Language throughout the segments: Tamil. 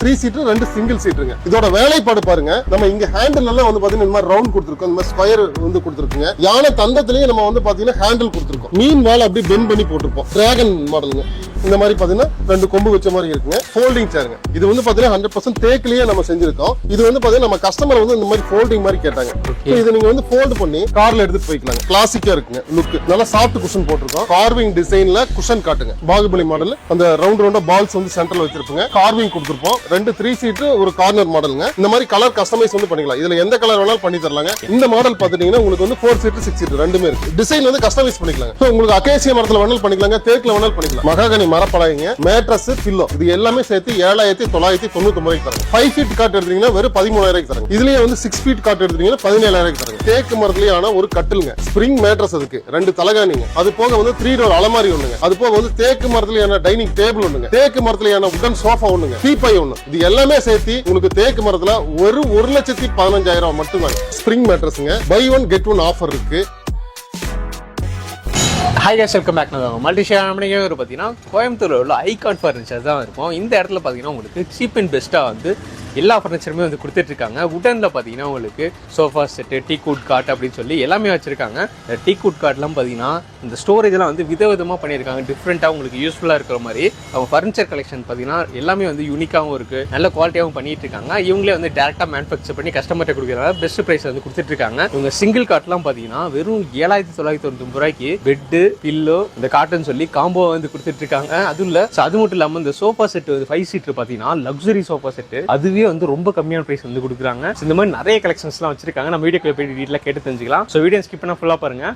த்ரீ சீட்டு ரெண்டு சிங்கிள் சீட்டுங்க இதோட வேலைப்பாடு பாருங்க. நம்ம இங்க ஹேண்டில் எல்லாம் வந்து பாத்தீங்கன்னா இந்த மாதிரி ரவுண்ட் கொடுத்துருக்கோம். இந்த மாதிரி ஸ்கொயர் வந்து கொடுத்துருக்குங்க. யானை தந்தத்திலேயே நம்ம வந்து பாத்தீங்கன்னா ஹேண்டில் கொடுத்துருக்கோம். மீன் வேலை அப்படியே பென் பண்ணி போட்டிருப்போம். டிராகன் மாடலுங்க இந்த மாதிரி பாத்தீங்கன்னா ரெண்டு கொம்பு வச்ச மாதிரி இருக்குங்க. ஃபோல்டிங் சேருங்க இது வந்து பாத்தீங்கன்னா ஹண்ட்ரட் பர்சன்ட் தேக்கிலேயே நம்ம செஞ்சிருக்கோம். இது வந்து பாத்தீங்கன்னா நம்ம கஸ்டமர் வந்து இந்த மாதிரி ஃபோல்டிங் மாதிரி கேட்டாங்க. இது நீங்க வந்து ஃபோல்ட் பண்ணி கார்ல எடுத்துட்டு போய்க்கலாங்க. கிளாசிக்கா இருக்குங்க லுக் நல்லா சாஃப்ட் குஷன் போட்டிருக்கோம். கார்விங் டிசைன்ல குஷன் காட்டுங்க. பாகுபலி மாடல் அந்த ரவுண்ட் ரவுண்டா பால்ஸ் வந்து சென்டர்ல வச்சிருப்போங்க. கார்விங் கொடுத்துருப்போம். ரெண்டு த்ரீ சீட்டு ஒரு கார்னர் மாடலுங்க இந்த மாதிரி கலர் கஸ்டமைஸ் வந்து பண்ணிக்கலாம். இதுல எந்த கலர் வேணாலும் பண்ணி தரலாங்க. இந்த மாடல் பாத்துட்டீங்கன்னா உங்களுக்கு வந்து ஃபோர் சீட்டு சிக்ஸ் சீட்டு ரெண்டுமே இருக்கு. டிசைன் வந்து கஸ்டமைஸ் பண்ணிக்கலாம் உங்களுக்கு அகேசிய மரத்துல வேணாலும் பண்ணிக்கலாங்க. தேக்கில் வேணாலும் பண்ணிக்கலாம். மகாகனி மரப்பலகைங்க. மேட்ரஸ் பில்லோ இது எல்லாமே சேர்த்து ஏழாயிரத்தி தொள்ளாயிரத்தி தொண்ணூத்தி ஒன்பது தரும் ஃபைவ் ஃபீட் காட் எடுத்தீங்கன்னா வெறும் பதிமூணாயிரம் தரும் இதுலயே வந்து சிக்ஸ் ஃபீட் காட் எடுத்தீங்கன்னா பதினேழாயிரம் தரும் தேக்கு மரத்துலயான ஒரு கட்டிலுங்க. ஸ்ப்ரிங் மேட்ரஸ் அதுக்கு. ரெண்டு தலகாணிங்க. அது போக வந்து த்ரீ டோர் அலமாரி ஒண்ணுங்க. அது போக வந்து தேக்கு மரத்துலயான டைனிங் டேபிள் ஒண்ணுங்க. தேக்கு மரத்துலயான உடன் சோஃபா ஒண்ணுங்க. பீப்பை ஒண்ணு. இது எல்லாமே சேர்த்து உங்களுக்கு தேக்கு மரத்துல ஒரு ஒரு லட்சத்தி பதினஞ்சாயிரம் மட்டும்தாங்க. Spring மேட்ரஸ்ங்க buy one get one offer இருக்கு. ஹாய் கேஸ் வெல்கம் பேக் நான் மல்டி ஷேர் ஒரு பார்த்தீங்கன்னா கோயம்புத்தூரில் உள்ள ஐகான் ஃபர்னிச்சர் தான் இருக்கும். இந்த இடத்துல பார்த்தீங்கன்னா உங்களுக்கு சீப் அண்ட் பெஸ்ட்டாக வந்து எல்லா ஃபர்னிச்சருமே வந்து கொடுத்துட்ருக்காங்க. உடனில் பார்த்தீங்கன்னா உங்களுக்கு சோஃபா செட்டு டீ குட் காட் அப்படின்னு சொல்லி எல்லாமே வச்சுருக்காங்க. இந்த டீ குட் காட்லாம் பார்த்தீங்கன்னா இந்த ஸ்டோரேஜ்லாம் வந்து விதவிதமாக பண்ணியிருக்காங்க. டிஃப்ரெண்ட்டாக உங்களுக்கு யூஸ்ஃபுல்லாக இருக்கிற மாதிரி. அவங்க ஃபர்னிச்சர் கலெக்ஷன் பார்த்தீங்கன்னா எல்லாமே வந்து யூனிக்காகவும் இருக்குது நல்ல குவாலிட்டியாகவும் பண்ணிகிட்டு இருக்காங்க இவங்களே வந்து டேரெக்டாக மேனுஃபேக்சர் பண்ணி கஸ்டமர்கிட்ட கொடுக்குறதால பெஸ்ட் ப்ரைஸ் வந்து கொடுத்துட்ருக்காங்க. இவங்க சிங்கிள் காட்லாம் பார்த்தீங்கன்னா வெறும் ஏழாயிரத்தி தொள்ளாயிரத்தி தொண்ணூறு ரூபாய்க்கு பெட்டு பில்லோ இந்த காட்டன் சொல்லி காம்போ வந்து கொடுத்துட்டு இருக்காங்க அதுவும் இல்ல அது மட்டும் இல்லாம இந்த சோஃபா செட் வந்து ஃபைவ் சீட்டர் பாத்தீங்கன்னா லக்ஸரி சோஃபா செட் அதுவே வந்து ரொம்ப கம்மியான பிரைஸ் வந்து கொடுக்குறாங்க. இந்த மாதிரி நிறைய கலெக்ஷன்ஸ்லாம் வச்சிருக்காங்க. நம்ம வீடியோக்குள்ள போய் டீட்டெயிலாக கேட்டு தெரிஞ்சுக்கலாம். ஸோ வீடியோ ஸ்கிப் பண்ணா ஃபுல்லா பாருங்க.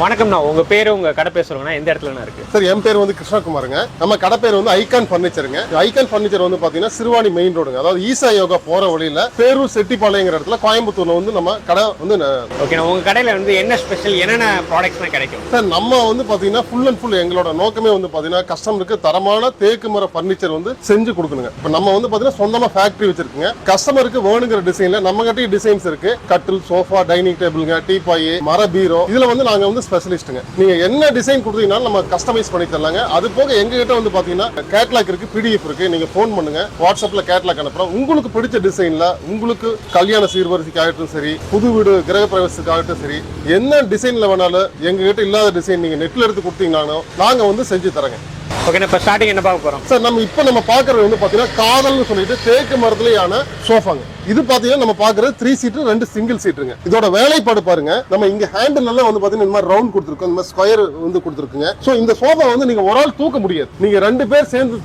வணக்கம்ண்ணா. உங்க பேரு உங்க கடை பேர் சொல்லுங்கன்னா எந்த இடத்துலண்ணா இருக்கு? சார் என் பேர் வந்து கிருஷ்ணகுமாருங்க. நம்ம கடை பேர் வந்து ஐகான் ஃபர்னிச்சருங்க ஐகான் ஃபர்னிச்சர் வந்து பாத்தீங்கன்னா சிறுவாணி மெயின் ரோடுங்க அதாவது ஈசா யோகா போற வழியில பேரூர் செட்டிப்பாளையங்கிற இடத்துல கோயம்புத்தூர்ல வந்து நம்ம கடை வந்து ஓகேண்ணா உங்க கடையில வந்து என்ன ஸ்பெஷல் என்னென்ன ப்ராடக்ட்ஸ்லாம் கிடைக்கும்? சார் நம்ம வந்து பாத்தீங்கன்னா ஃபுல் அண்ட் ஃபுல் எங்களோட நோக்கமே வந்து பாத்தீங்கன்னா கஸ்டமருக்கு தரமான தேக்கு மர ஃபர்னிச்சர் வந்து செஞ்சு கொடுக்கணுங்க. இப்போ நம்ம வந்து பாத்தீங்கன்னா சொந்தமா ஃபேக்டரி வச்சிருக்குங்க. கஸ்டமருக்கு வேணுங்கிற டிசைன்ல நம்ம கிட்டே டிசைன்ஸ் இருக்கு. கட்டில் சோஃபா டைனிங் டேபிளுங்க டீபாய் மர பீரோ. இதுல வந்து நாங்க வந்து ஸ்பெஷலிஸ்ட்டுங்க நீங்க என்ன டிசைன் கொடுத்தீங்கனாலும் நம்ம கஸ்டமைஸ் பண்ணி தரலாங்க. அது போக எங்க கிட்ட வந்து பாத்தீங்கன்னா கேட்லாக் இருக்கு பிடிஎஃப் இருக்கு. நீங்க ஃபோன் பண்ணுங்க. வாட்ஸ்அப்ல கேட்லாக் அனுப்புறோம். உங்களுக்கு பிடிச்ச டிசைன்ல உங்களுக்கு கல்யாண சீர்வரிசைக்கு ஆகட்டும் சரி புது வீடு கிரக பிரவேசத்துக்கு ஆகட்டும் சரி என்ன டிசைன்ல வேணாலும் எங்க கிட்ட இல்லாத டிசைன் நீங்க நெட்ல எடுத்து கொடுத்தீங்கனாலும் நாங்க வந்து செஞ்சு தரங்க. ஓகேண்ணா இப்போ ஸ்டார்டிங் என்ன பார்க்க போறோம்? சார் நம்ம இப்போ நம்ம பார்க்கறது வந்து பாத்தீங்கன்னா காதல்னு சொல்லிட்டு தேக்கு மரத்துலயான சோஃபாங்க இது பாத்தீங்கன்னா நம்ம பாக்குறது த்ரீ சீட்டு ரெண்டு சிங்கிள் சீட்டுங்க இதோட வேலைப்பாடு பாருங்க. நம்ம இங்க ஹேண்டில் எல்லாம் வந்து பாத்தீங்கன்னா இந்த மாதிரி ரவுண்ட் கொடுத்துருக்கோம். இந்த மாதிரி ஸ்கொயர் வந்து கொடுத்துருக்குங்க. ஸோ இந்த சோஃபா வந்து நீங்க ஒரு ஆள் தூக்க முடியாது. நீங்க ரெண்டு பேர் சேர்ந்து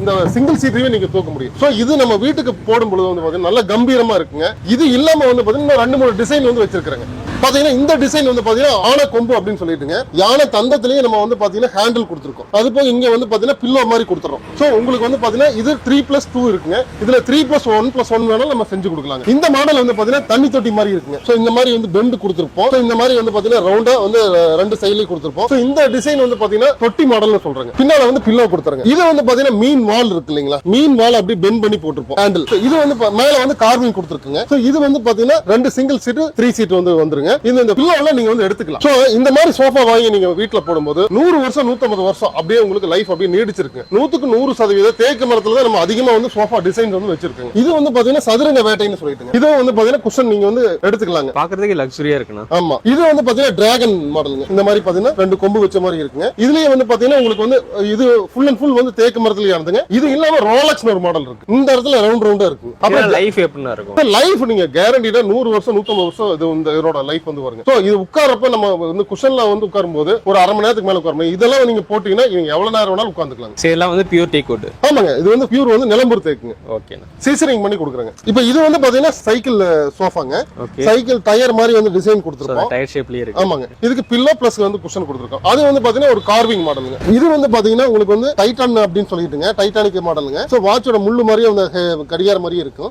இந்த சிங்கிள் சீட்டையும் நீங்க தூக்க முடியும். ஸோ இது நம்ம வீட்டுக்கு போடும் பொழுது வந்து பாத்தீங்கன்னா நல்ல கம்பீரமா இருக்குங்க. இது இல்லாம வந்து பாத்தீங்கன்னா இன்னும் ரெண்டு மூணு டிசைன் வந்து வச்சிருக்காங்க பாத்தீங்கன்னா இந்த டிசைன் வந்து பாத்தீங்கன்னா ஆன கொம்பு அப்படின்னு சொல்லிட்டுங்க. யானை தந்தத்திலேயே நம்ம வந்து பாத்தீங்கன்னா ஹேண்டில் கொடுத்துருக்கோம். அது போக இங்க வந்து பாத்தீங்கன்னா பில்லோ மாதிரி கொடுத்துறோம். சோ உங்களுக்கு வந்து பாத்தீங்கன்னா இது த்ரீ பிளஸ் டூ இருக்குங்க. இதுல three plus one plus one வேணாலும் நம்ம செஞ்சு கொடுக்கலாம் இந்த மாடல் வந்து பாத்தீங்கன்னா தண்ணி தொட்டி மாதிரி இருக்குங்க. சோ இந்த மாதிரி வந்து பெண்டு கொடுத்துருப்போம். இந்த மாதிரி வந்து பாத்தீங்கன்னா ரவுண்டா வந்து ரெண்டு சைட்லயும் கொடுத்துருப்போம். ஸோ இந்த டிசைன் வந்து பாத்தீங்கன்னா தொட்டி மாடல்னு சொல்றாங்க. பின்னால வந்து பில்லோ கொடுத்துருங்க இது வந்து பாத்தீங்கன்னா மீன் வால் இருக்கு இல்லைங்களா? மீன் வால் அப்படி பெண்ட் பண்ணி போட்டிருப்போம். ஹேண்டில் இது வந்து மேல வந்து கார்விங் கொடுத்துருக்குங்க. சோ இது வந்து பாத்தீங்கன்னா ரெண்டு சிங்கிள் சீட்டு த்ரீ சீட் வந்து வந்துருங்க. இந்த இந்த பில்லோல நீங்க வந்து எடுத்துக்கலாம். சோ இந்த மாதிரி சோஃபா வாங்கி நீங்க வீட்ல போடும்போது நூறு வருஷம் நூத்தம்பது வருஷம் அப்படியே உங்களுக்கு லைஃப் அப்படியே நீடிச்சிருக்கு. நூத்துக்கு நூறு சதவீதம் தேக்கு மரத்துல தான் நம்ம அதிகமா வந்து சோஃபா டிசைன்ஸ் வந்து வச்சிருக்கோங்க. இது வந்து பாத்தீங்கன்னா சதுரங்க வேட்டைன்னு சொல்லிட்டுங்க. இது வந்து பாத்தீங்கன்னா குஷன் நீங்க வந்து எடுத்துக்கலாங்க. பார்க்கறதுக்கு லக்ஸரியா இருக்குண்ணா. ஆமா. இது வந்து பாத்தீங்கன்னா டிராகன் மாடலுங்க இந்த மாதிரி பாத்தீங்கன்னா ரெண்டு கொம்பு வச்ச மாதிரி இருக்குங்க. இதுலயே வந்து பாத்தீங்கன்னா உங்களுக்கு வந்து இது ஃபுல் அண்ட் ஃபுல் வந்து தேக்கு மரத்துல ஆனதுங்க இது இல்லாம ரோலக்ஸ் ஒரு மாடல் இருக்கு. இந்த இடத்துல ரவுண்ட் ரவுண்டா இருக்கு. அப்புறம் லைஃப் எப்படிண்ணா இருக்கும்? லைஃப் நீங்க கேரண்டிடா நூறு வருஷம் நூத்தம்பது வருஷம் இது இந்த இதோட லைஃப் வந்து வருங்க. சோ இது உட்காரப்ப நம்ம வந்து குஷன்ல வந்து உட்காரும் போது ஒரு அரை மணி நேரத்துக்கு மேல உட்காரும் இதெல்லாம் நீங்க போட்டீங்கன்னா நீங்க எவ்வளவு நேரம் வேணாலும் உட்காந்துக்கலாம் சரி எல்லாம் வந்து பியூர் டேக் வுட் ஆமாங்க. இது வந்து பியூர் வந்து நிலம்பூர் தேக்குங்க ஓகேண்ணா சீசரிங் பண்ணி கொடுக்குறாங்க. இப்போ இது வந்து பாத்தீங்கன்னா சைக்கிள் சோஃபாங்க ஓகே சைக்கிள் டயர் மாதிரி வந்து டிசைன் கொடுத்துருப்போம் டயர் ஷேப்லயே இருக்கு. ஆமாங்க. இதுக்கு பில்லோ பிளஸ் வந்து குஷன் கொடுத்துருக்கோம். அது வந்து பாத்தீங்கன்னா ஒரு கார்விங் மாடலுங்க இது வந்து பாத்தீங்கன்னா உங்களுக்கு வந்து டைட்டான் அப்படின்னு சொல்லிட்டுங்க. டைட்டானிக் மாடலுங்க சோ வாட்சோட முள்ளு மாதிரியே அந்த கடிகார மாதிரியே இருக்கும்.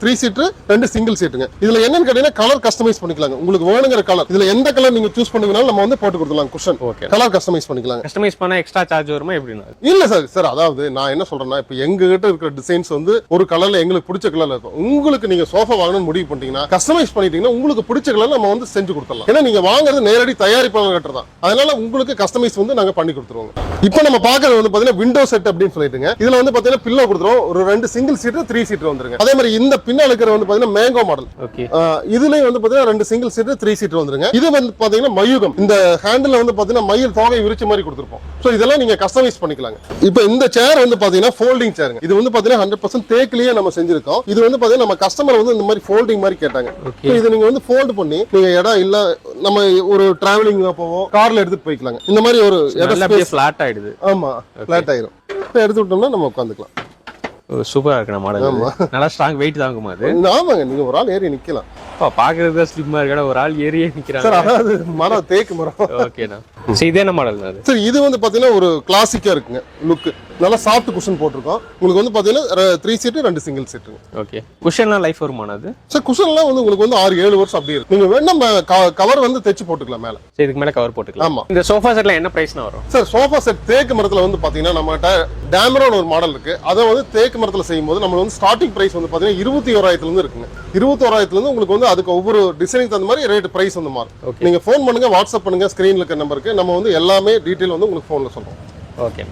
த்ரீ சீட்டு ரெண்டு சிங்கிள் சீட்டுங்க இதுல என்னன்னு கேட்டீங்கன்னா கலர் கஸ்டமைஸ் பண்ணிக்கலாங்க. உங்களுக்கு உங்களுக்கு வேணுங்கிற கலர் இதுல எந்த கலர் நீங்க சூஸ் பண்ணீங்கனாலும் நம்ம வந்து போட்டு கொடுத்துலாம் குஷன் ஓகே கலர் கஸ்டமைஸ் பண்ணிக்கலாங்க. கஸ்டமைஸ் பண்ணா எக்ஸ்ட்ரா சார்ஜ் வருமா எப்படின்னா இல்ல சார் சார் அதாவது நான் என்ன சொல்றேன்னா இப்ப எங்க கிட்ட இருக்கிற டிசைன்ஸ் வந்து ஒரு கலர்ல எங்களுக்கு பிடிச்ச கலர்ல இருக்கும். உங்களுக்கு நீங்க சோஃபா வாங்கணும்னு முடிவு பண்ணிட்டீங்கன்னா கஸ்டமைஸ் பண்ணிட்டீங்கன்னா உங்களுக்கு பிடிச்ச கலர்ல நம்ம வந்து செஞ்சு கொடுத்துடலாம். ஏன்னா நீங்க வாங்குறது நேரடி தயாரிப்பாளர் கிட்ட தான். அதனால உங்களுக்கு கஸ்டமைஸ் வந்து நாங்க பண்ணி கொடுத்துருவோம் இப்போ நம்ம பாக்குறது வந்து பாத்தீங்கன்னா விண்டோ செட் அப்படின்னு சொல்லிட்டுங்க. இதுல வந்து பாத்தீங்கன்னா பில்லோ கொடுத்துருவோம். ஒரு ரெண்டு சிங்கிள் சீட்டர் த்ரீ சீட்டர் வந்துருங்க. அதே மாதிரி இந்த பின்னால இருக்கிற வந்து பாத்தீங்கன்னா மேங்கோ மாடல் ஓகே இதுலயும் வந்து பாத்தீங்கன்னா ரெண்டு சிங்கிள் சீட்டர் த்ரீ சீட்டர் வந்துருங்க. இது வந்து பாத்தீங்கன்னா மயூகம். இந்த ஹேண்டில் வந்து பாத்தீங்கன்னா மயில் தோகை விரிச்ச மாதிரி கொடுத்துருப்போம். சோ இதெல்லாம் நீங்க கஸ்டமைஸ் பண்ணிக்கலாங்க. இப்போ இந்த சேர் வந்து பாத்தீங்கன்னா ஃபோல்டிங் சேருங்க இது வந்து பாத்தீங்கன்னா ஹண்ட்ரட் பர்சன்ட் தேக்கிலேயே நம்ம செஞ்சிருக்கோம். இது வந்து பாத்தீங்கன்னா நம்ம கஸ்டமர் வந்து இந்த மாதிரி ஃபோல்டிங் மாதிரி கேட்டாங்க. இது நீங்க வந்து ஃபோல்ட் பண்ணி நீங்க இடம் இல்ல நம்ம ஒரு டிராவலிங் போவோம் கார்ல எடுத்துட்டு போய்க்கலாங்க. இந்த மாதிரி ஒரு இட நல்லா அப்படியே ஃபிளாட் ஆயிடுது. ஆமா ஃபிளாட் இப்போ எடுத்து விட்டோம்னா நம்ம உட்காந்துக்கலாம். சூப்பரா இருக்கு நம்ம மாடல் நல்லா ஸ்ட்ராங் வெயிட் தாங்குமா அது? ஆமாங்க நீங்க ஒரு ஆள் ஏறி நிக்கலாம். பாக்குறது ஸ்லிம்மா இருக்கா ஒரு ஆள் ஏறியே நிக்கிறாங்க. சார் அதாவது மரம் தேக்கு மரம். ஓகேண்ணா. சரி இது என்ன மாடல் சரி இது வந்து பாத்தீங்கன்னா ஒரு கிளாசிக்கா இருக்குங்க லுக் நல்லா சாஃப்ட் குஷன் போட்டிருக்கோம். உங்களுக்கு வந்து பாத்தீங்கன்னா த்ரீ சீட்டு ரெண்டு சிங்கிள் சீட்டுங்க ஓகே குஷன்லாம் லைஃப் வருமானா அது? சார் குஷன்லாம் வந்து உங்களுக்கு வந்து ஆறு ஏழு வருஷம் அப்படியே இருக்கு. நீங்க வேணா நம்ம கவர் வந்து தைச்சு போட்டுக்கலாம் மேல. சரி இதுக்கு மேல கவர் போட்டுக்கலாம். ஆமா. இந்த சோஃபா செட்ல என்ன பிரைஸ்னா வரும்? சார் சோஃபா செட் தேக்கு மரத்துல வந்து பாத்தீங்கன்னா நம்மகிட்ட டேமரோன் ஒரு மாடல் இருக்கு. அதை வந்து தேக்கு மரத்துல செய்யும் போது நம்ம வந்து ஸ்டார்டிங் பிரைஸ் வந்து பாத்தீங்கன்னா இருபத்தி ஓராயிரத்துல இருந்து இருக்குங்க. இருபத்தோராயிரத்துல இருந்து உங்களுக்கு வந்து அதுக்கு ஒவ்வொரு டிசைனுக்கு தகுந்த மாதிரி ரேட் பிரைஸ் வந்து மாறும். Okay. நீங்க ஃபோன் பண்ணுங்க வாட்ஸ்அப் பண்ணுங்க ஸ்கிரீன்ல இருக்க நம்பருக்கு நம்ம வந்து எல்லாமே டீடைல் வந்து உங்களுக்கு ஃபோன்ல சொல்றோம். ஓகே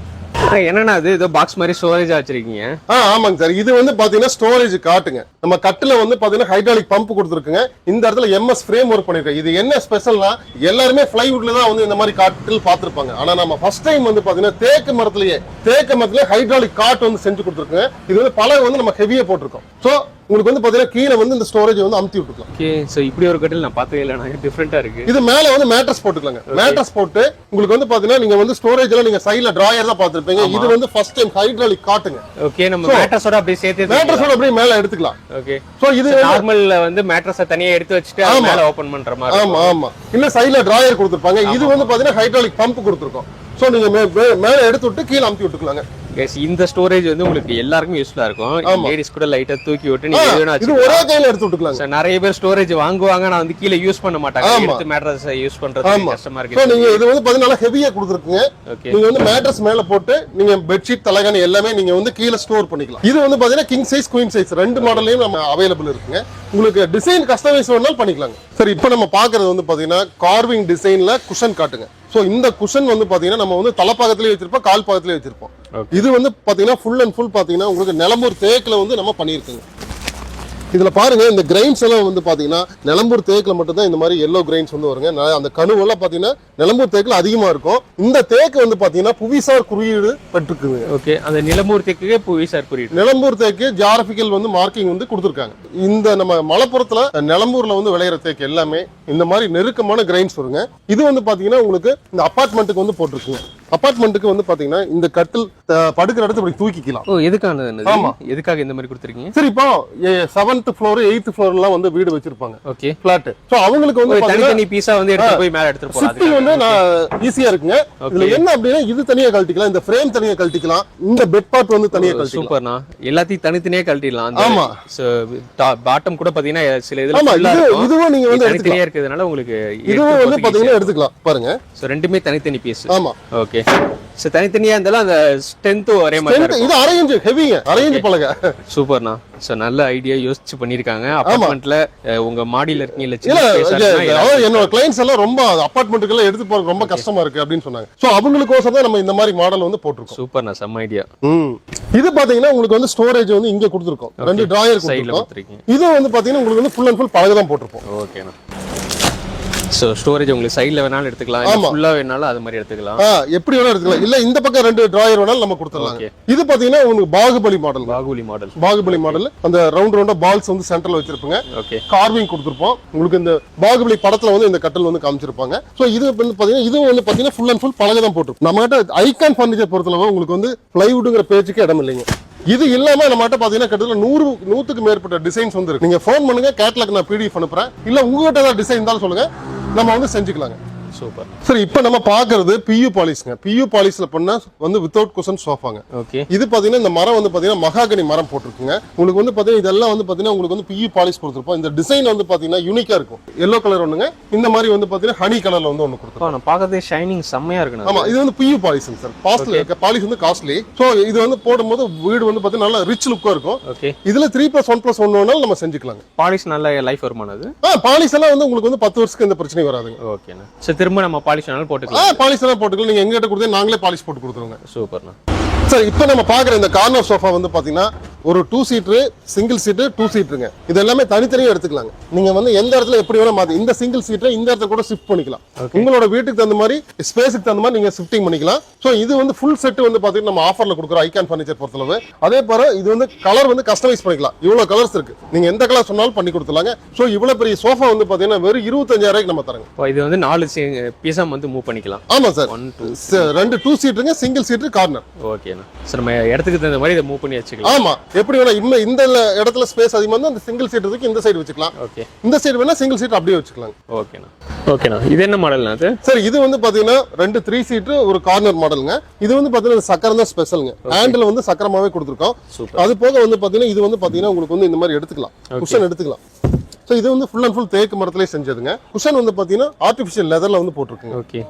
என்னன்னா அது ஏதோ பாக்ஸ் மாதிரி ஸ்டோரேஜா வச்சிருக்கீங்க. ஆ ஆமாங்க சார். இது வந்து பாத்தீங்கன்னா ஸ்டோரேஜ் காட்டுங்க. நம்ம கட்டுல வந்து பாத்தீங்கன்னா ஹைட்ராலிக் பம்ப் கொடுத்துருக்குங்க. இந்த இடத்துல எம்எஸ் ஃப்ரேம் ஒர்க் பண்ணிருக்கோம். இது என்ன ஸ்பெஷல்னா எல்லாருமே பிளைவுட்ல தான் வந்து இந்த மாதிரி காட்டில் பார்த்திருப்பாங்க. ஆனா நம்ம ஃபர்ஸ்ட் டைம் வந்து பாத்தீங்கன்னா தேக்கு மரத்திலேயே தேக்கு மரத்திலேயே ஹைட்ராலிக் காட் வந்து செஞ்சு கொடுத்துருக்குங்க. இது வந்து பல வந்து நம்ம ஹெவியா போட்டிருக்கோம். சோ உங்களுக்கு வந்து பாத்தீங்கன்னா கீழே வந்து இந்த ஸ்டோரேஜ் வந்து அமுத்தி விட்டுக்கலாம் ஓகே சோ இப்படி ஒரு கட்டில் நான் பார்த்ததே இல்லை நான் டிஃப்ரெண்டா இருக்கு. இது மேல வந்து மேட்ரஸ் போட்டுக்கலாங்க. மேட்ரஸ் போட்டு உங்களுக்கு வந்து பாத்தீங்கன்னா நீங்க வந்து ஸ்டோரேஜ் எல்லாம் நீங்க சைடுல டிராயர் தான் பார்த்திருப்பீங்க. இது வந்து ஃபர்ஸ்ட் டைம் ஹைட்ராலிக் காட்டுங்க. ஓகே நம்ம மேட்ரஸோட அப்படியே சேர்த்து மேட்ரஸோட அப்படியே மேல எடுத்துக்கலாம். ஓகே சோ இது நார்மல்ல வந்து மேட்ரஸை தனியா எடுத்து வச்சுட்டு அது மேல ஓபன் பண்ற மாதிரி ஆமா ஆமா. இல்ல சைடுல டிராயர் கொடுத்துருப்பாங்க. இது வந்து பாத்தீங்கன்னா ஹைட்ராலிக் பம்ப் கொடுத்துருக்கோம். சோ நீங்க மேல எடுத்து விட்டு கீழே அமுத்தி விட்டுக்கலாங்க. இந்த ஸ்டோரேஜ் வந்து உங்களுக்கு எல்லாருக்கும் யூஸ்ஃபுல்லா இருக்கும். லேடிஸ் கூட லைட்டா தூக்கி விட்டு நீங்க இது. ஒரே கையில எடுத்து விட்டுக்கலாங்க. So, நிறைய பேர் ஸ்டோரேஜ் வாங்குவாங்க. நான் வந்து கீழே யூஸ் பண்ண மாட்டாங்க. எடுத்து மேட்ரஸ் யூஸ் பண்றது. கஷ்டமா இருக்கு நீங்க இது வந்து பாத்தீங்கன்னா ஹெவியா கொடுத்துருக்குங்க. நீங்க வந்து மேட்ரஸ் மேல போட்டு நீங்க பெட்ஷீட் தலகாணி எல்லாமே நீங்க வந்து கீழே ஸ்டோர் பண்ணிக்கலாம். இது வந்து பாத்தீங்கன்னா கிங் சைஸ் குயின் சைஸ் ரெண்டு மாடல்லையும் நம்ம அவைலபிள் இருக்குங்க. உங்களுக்கு டிசைன் கஸ்டமைஸ் வேணாலும் பண்ணிக்கலாங்க. சரி இப்போ நம்ம பாக்குறது வந்து பாத்தீங்கன்னா கார்விங் டிசைன்ல குஷன் காட்டுங்க. சோ இந்த குஷன் வந்து பாத்தீங்கன்னா நம்ம வந்து தலைப்பாகத்திலேயே வச்சிருப்போம் கால் பாகத்திலேயே வச்சிருப்போம். இது வந்து பாத்தீங்கன்னா ஃபுல் அண்ட் ஃபுல் பாத்தீங்கன்னா உங்களுக்கு நிலம்பூர் தேக்குல வந்து நம்ம பண்ணியிருக்கோங்க. இதுல பாருங்க இந்த கிரைன்ஸ் எல்லாம் வந்து பாத்தீங்கன்னா நிலம்பூர் தேக்குல மட்டும் தான் இந்த மாதிரி எல்லோ கிரைன்ஸ் வந்து வருங்க. அந்த கணுவெல்லாம் பாத்தீங்கன்னா நிலம்பூர் தேக்குல அதிகமா இருக்கும். இந்த தேக்கு வந்து பாத்தீங்கன்னா புவிசார் குறியீடு பெற்றுக்குங்க ஓகே அந்த நிலமூர்த்திக்கு புவி சார் புரியுது நிலம்பூர் தேக்கு ஜியாகிரபிக்கல் வந்து மார்க்கிங் வந்து கொடுத்துருக்காங்க. இந்த நம்ம மலப்புறத்துல நிலம்பூர்ல வந்து விளையிற தேக்கு எல்லாமே இந்த மாதிரி நெருக்கமான கிரைன்ஸ் வருங்க. இது வந்து பாத்தீங்கன்னா உங்களுக்கு இந்த அபார்ட்மெண்ட்டுக்கு வந்து போட்டிருக்குங்க. அபார்ட்மெண்ட்டுக்கு வந்து பாத்தீங்கன்னா இந்த கட்டில் படுக்கிற இடத்துல இப்படி தூக்கிக்கலாம். ஓ எதுக்கானது ஆமா. எதுக்காக இந்த மாதிரி கொடுத்துருக்கீங்க? சரி இப்போ செவன்த் ஃப்ளோர் எயித்து ஃப்ளோர் எல்லாம் வந்து வீடு வச்சிருப்பாங்க. ஓகே. பிளாட் சோ அவங்களுக்கு வந்து தனித்தனி பீஸா வந்து எடுத்து போய் மேல எடுத்துட்டு ஷிஃப்டிங் வந்து நான் ஈஸியா இருக்குங்க. இதுல என்ன அப்படின்னா இது தனியா கழட்டிக்கலாம் இந்த ஃப்ரேம் தனியா கழட்டிக்கலாம் இந்த பெட் பார்ட் வந்து தனியா கழட்டிக்கலாம். சூப்பர்ண்ணா. எல்லாத்தையும் தனித்தனியே கழட்டிடலாம். ஆமா. பாட்டம் கூட பாத்தீங்கன்னா சில இதுல. இதுவும் நீங்க வந்து எடுத்துக்கலாம். தனித்தனியா இருக்கிறதுனால உங்களுக்கு இதுவும் வந்து பாத்தீங்கன்னா எடுத்துக்கலாம் பாருங்க. ரெண்டுமே தனித்தனி பீஸ் ஆமா. ஓகே ஸோ தனித்தனியா இருந்தாலும் அந்த ஸ்ட்ரென்த்தும் ஒரே மாதிரி இது அரேஞ்ச் ஹெவிங்க அரேஞ்ச் பழக. இருக்கும் சூப்பர்ண்ணா ஸோ நல்ல ஐடியா யோசிச்சு பண்ணிருக்காங்க. அபார்ட்மெண்ட்ல உங்க மாடியில இருக்கீங்க இல்ல என்னோட கிளைண்ட்ஸ் எல்லாம் ரொம்ப அபார்ட்மெண்ட்டுக்கு எடுத்து போறது ரொம்ப கஷ்டமா இருக்கு அப்படின்னு சொன்னாங்க. சோ அவங்களுக்கோசம் தான் நம்ம இந்த மாதிரி மாடல் வந்து போட்டிருக்கோம். சூப்பர்ண்ணா செம்ம ஐடியா ம். இது பாத்தீங்கன்னா உங்களுக்கு வந்து ஸ்டோரேஜ் வந்து இங்க கொடுத்துருக்கோம். ரெண்டு டிராயர் சைடுல கொடுத்துருக்கோம். இது வந்து பாத்தீங்கன்னா உங்களுக்கு வந்து ஃபுல் அண்ட் ஃபுல் பழக தான் போட்டிருப்போம் ஓகேண்ணா ஸோ ஸ்டோரேஜ் உங்களுக்கு சைடுல வேணாலும் எடுத்துக்கலாம். இல்ல ஆமா. ஃபுல்லா வேணாலும் அது மாதிரி எடுத்துக்கலாம். எப்படி வேணா எடுத்துக்கலாம். இல்ல இந்த பக்கம் ரெண்டு டிராயர் வேணாலும் நம்ம கொடுத்துடலாம். இது பாத்தீங்கன்னா உங்களுக்கு பாகுபலி மாடல் பாகுலி மாடல் பாகுபலி மாடல் அந்த ரவுண்ட் ரவுண்டா பால்ஸ் வந்து சென்டர்ல வச்சிருப்பாங்க. ஓகே கார்விங் கொடுத்துருப்போம். உங்களுக்கு இந்த பாகுபலி படத்துல வந்து இந்த கட்டல் வந்து காமிச்சிருப்பாங்க. சோ இது வந்து பாத்தீங்கன்னா இதுவும் வந்து பாத்தீங்கன்னா ஃபுல் அண்ட் ஃபுல் பழக தான் போட்டிருக்கும் நம்ம கிட்ட ஐகான் ஃபர்னிச்சர் பொறுத்தளவு உங்களுக்கு வந்து பிளைவுட்ங்கிற பேச்சுக்கு இடம் இல்லைங்க. இது இல்லாம நம்ம கிட்ட பாத்தீங்கன்னா கிட்டத்தட்ட நூறு நூத்துக்கு மேற்பட்ட டிசைன்ஸ் வந்து இருக்கு. நீங்க ஃபோன் பண்ணுங்க கேட்லாக் நான் பிடிஎஃப் அனுப்புறேன். இல்ல உங்ககிட்ட ஏதாவது டிசைன் இருந்தாலும் சொல்லுங்க. நம்ம வந்து செஞ்சுக்கலாங்க. சூப்பர். சரி இப்போ நம்ம பார்க்கறது பியூ பாலிஷ்ங்க பியூ பாலிஷ்ல பண்ண வந்து வித்தவுட் குஷன் சோஃபாங்க ஓகே இது பாத்தீங்கன்னா இந்த மரம் வந்து பாத்தீங்கன்னா மகாகனி மரம் போட்டிருக்குங்க. உங்களுக்கு வந்து பாத்தீங்கன்னா இதெல்லாம் வந்து பாத்தீங்கன்னா உங்களுக்கு வந்து பியூ பாலிஷ் கொடுத்துருப்போம். இந்த டிசைன் வந்து பாத்தீங்கன்னா யூனிக்கா இருக்கும். எல்லோ கலர் ஒண்ணுங்க. இந்த மாதிரி வந்து பாத்தீங்கன்னா ஹனி கலர்ல வந்து ஒண்ணு கொடுத்துருக்கோம் பார்க்கறதே ஷைனிங் செம்மையா இருக்குண்ணா ஆமா இது வந்து PU polish sir costly polish வந்து காஸ்ட்லி ஸோ இது வந்து போடும்போது வீடு வந்து பாத்தீங்கன்னா நல்லா ரிச் லுக்கா இருக்கும். ஓகே இதுல three plus one plus one வேணாலும் நம்ம செஞ்சுக்கலாங்க. பாலிஷ் நல்ல லைஃப் வருமானது ஆ பாலிஷ் எல்லாம் வந்து உங்களுக்கு வந்து பத்து வருஷத்துக்கு எந்த பிரச்சனையும் வராதுங்க. ஓகேண்ணா சரி திரும்ப நம்ம பாலிஷ் வேணாலும் போட்டுக்கலாம். பாலிஷ் எல்லாம் போட்டுக்கலாம். நீங்க எங்கிட்ட கொடுத்தா நாங்களே பாலிஷ் போட்டு கொடுத்துருவோங்க. சூப்பர்ண்ணா. சார் இப்போ நம்ம பார்க்குற இந்த கார்னர் சோஃபா வந்து பார்த்தீங்கன்னா ஒரு two seater single seat two சீட்டுங்க இது எல்லாமே தனித்தனியாக எடுத்துக்கலாங்க. நீங்க வந்து எந்த இடத்துல எப்படி வேணா மாத்தி இந்த சிங்கிள் சீட்டை இந்த இடத்துல கூட ஷிஃப்ட் பண்ணிக்கலாம். உங்களோட வீட்டுக்கு தகுந்த மாதிரி ஸ்பேஸுக்கு தகுந்த மாதிரி நீங்க ஷிஃப்டிங் பண்ணிக்கலாம். ஸோ இது வந்து ஃபுல் செட் வந்து பார்த்தீங்கன்னா நம்ம ஆஃபர்ல கொடுக்குறோம் ஐகான் ஃபர்னிச்சர் பொறுத்தளவு. அதே போல இது வந்து கலர் வந்து கஸ்டமைஸ் பண்ணிக்கலாம். இவ்வளோ கலர்ஸ் இருக்கு. நீங்க எந்த கலர் சொன்னாலும் பண்ணி கொடுத்துலாங்க ஸோ இவ்வளோ பெரிய சோஃபா வந்து பார்த்தீங்கன்னா வெறும் இருபத்தஞ்சாயிரம் ரூபாய்க்கு நம்ம தரங்க. இது வந்து நாலு பீஸா வந்து மூவ் பண்ணிக்கலாம். ஆமா சார் ஒன் டூ ரெண்டு டூ சீட்டுங்க சிங்கிள் சீட்டு கார்னர் ஓகேண்ணா சரி நம்ம இடத்துக்கு தகுந்த மாதிரி இதை மூவ் பண்ணி வச்சுக்கலாம். ஆமா. எப்படி வேணா இன்னும் இந்த இடத்துல ஸ்பேஸ் அதிகமா இருந்தா அந்த சிங்கிள் சீட் இருக்கு இந்த சைடு வச்சுக்கலாம். ஓகே இந்த சைடு வேணா சிங்கிள் சீட் அப்படியே வச்சுக்கலாம். ஓகேண்ணா ஓகேண்ணா இது என்ன மாடல்ண்ணா அது சார் இது வந்து பாத்தீங்கன்னா ரெண்டு த்ரீ சீட் ஒரு கார்னர் மாடலுங்க இது வந்து பாத்தீங்கன்னா சக்கரம் தான் ஸ்பெஷலுங்க ஹேண்டில் வந்து சக்கரமாவே கொடுத்துருக்கோம். அது போக வந்து பாத்தீங்கன்னா இது வந்து பாத்தீங்கன்னா உங்களுக்கு வந்து இந்த மாதிரி எடுத்துக்கலாம். குஷன் எடுத்துக்கலாம். ஸோ இது வந்து ஃபுல் அண்ட் ஃபுல் தேக்கு மரத்திலே செஞ்சதுங்க. குஷன் வந்து பாத்தீங்கன்னா ஆர்டிஃபிஷியல் லெதர்ல வந்து போட்டிருக்குங்க. ஓகே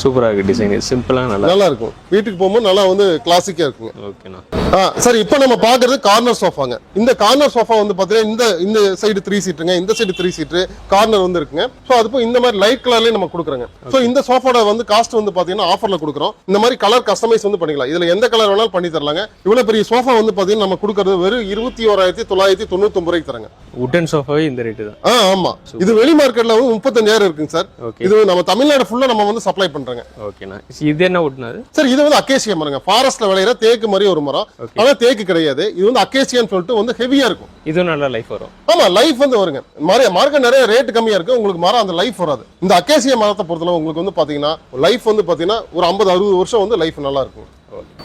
சூப்பராக இருக்கு டிசைன் சிம்பிளாக நல்லா நல்லா இருக்கும் வீட்டுக்கு போகும்போது நல்லா வந்து கிளாசிக்கா இருக்குங்க. ஓகேண்ணா ஆ சரி இப்போ நம்ம பார்க்கறது கார்னர் சோஃபாங்க இந்த கார்னர் சோஃபா வந்து பார்த்தீங்கன்னா இந்த இந்த சைடு த்ரீ சீட்டுங்க இந்த சைடு த்ரீ சீட்டு கார்னர் வந்து இருக்குங்க. ஸோ அது போய் இந்த மாதிரி லைட் கலர்லேயே நம்ம கொடுக்குறோங்க. ஸோ இந்த சோஃபாவோட வந்து காஸ்ட் வந்து பார்த்தீங்கன்னா ஆஃபரில் கொடுக்குறோம். இந்த மாதிரி கலர் கஸ்டமைஸ் வந்து பண்ணிக்கலாம். இதில் எந்த கலர் வேணாலும் பண்ணி தரலாங்க. இவ்வளோ பெரிய சோஃபா வந்து பார்த்தீங்கன்னா நம்ம கொடுக்கறது வெறும் இருபத்தி ஓராயிரத்தி தொள்ளாயிரத்தி தொண்ணூத்தொம்பது ரூபாய்க்கு தராங்க. உட்டன் சோஃபாவே இந்த ரேட்டு தான். ஆ ஆமா. இது வெளி மார்க்கெட்ல வந்து முப்பத்தஞ்சாயிரம் இருக்குங்க சார். இது நம்ம தமிழ்நாடு ஃபுல்லா நம்ம வந்து சப்ளை பண்றோங்க. ஓகேண்ணா இது என்ன அது சார் இது வந்து அக்கேசியா மரங்க. ஃபாரஸ்ட்ல விளையிற தேக்கு மாதிரி ஒரு மரம். ஆனா தேக்கு கிடையாது. இது வந்து அக்கேசியான்னு சொல்லிட்டு வந்து ஹெவியா இருக்கும். இதுவும் நல்லா லைஃப் வரும். ஆமா லைஃப் வந்து வருங்க. மர மார்க்கெட் நிறைய ரேட் கம்மியா இருக்கு. உங்களுக்கு மரம் அந்த லைஃப் வராது. இந்த அக்கேசியா மரத்தை பொறுத்தளவு உங்களுக்கு வந்து பாத்தீங்கன்னா லைஃப் வந்து பாத்தீங்கன்னா ஒரு ஐம்பது அறுபது வருஷம் வந்து லைஃப் நல்லா இருக்கும்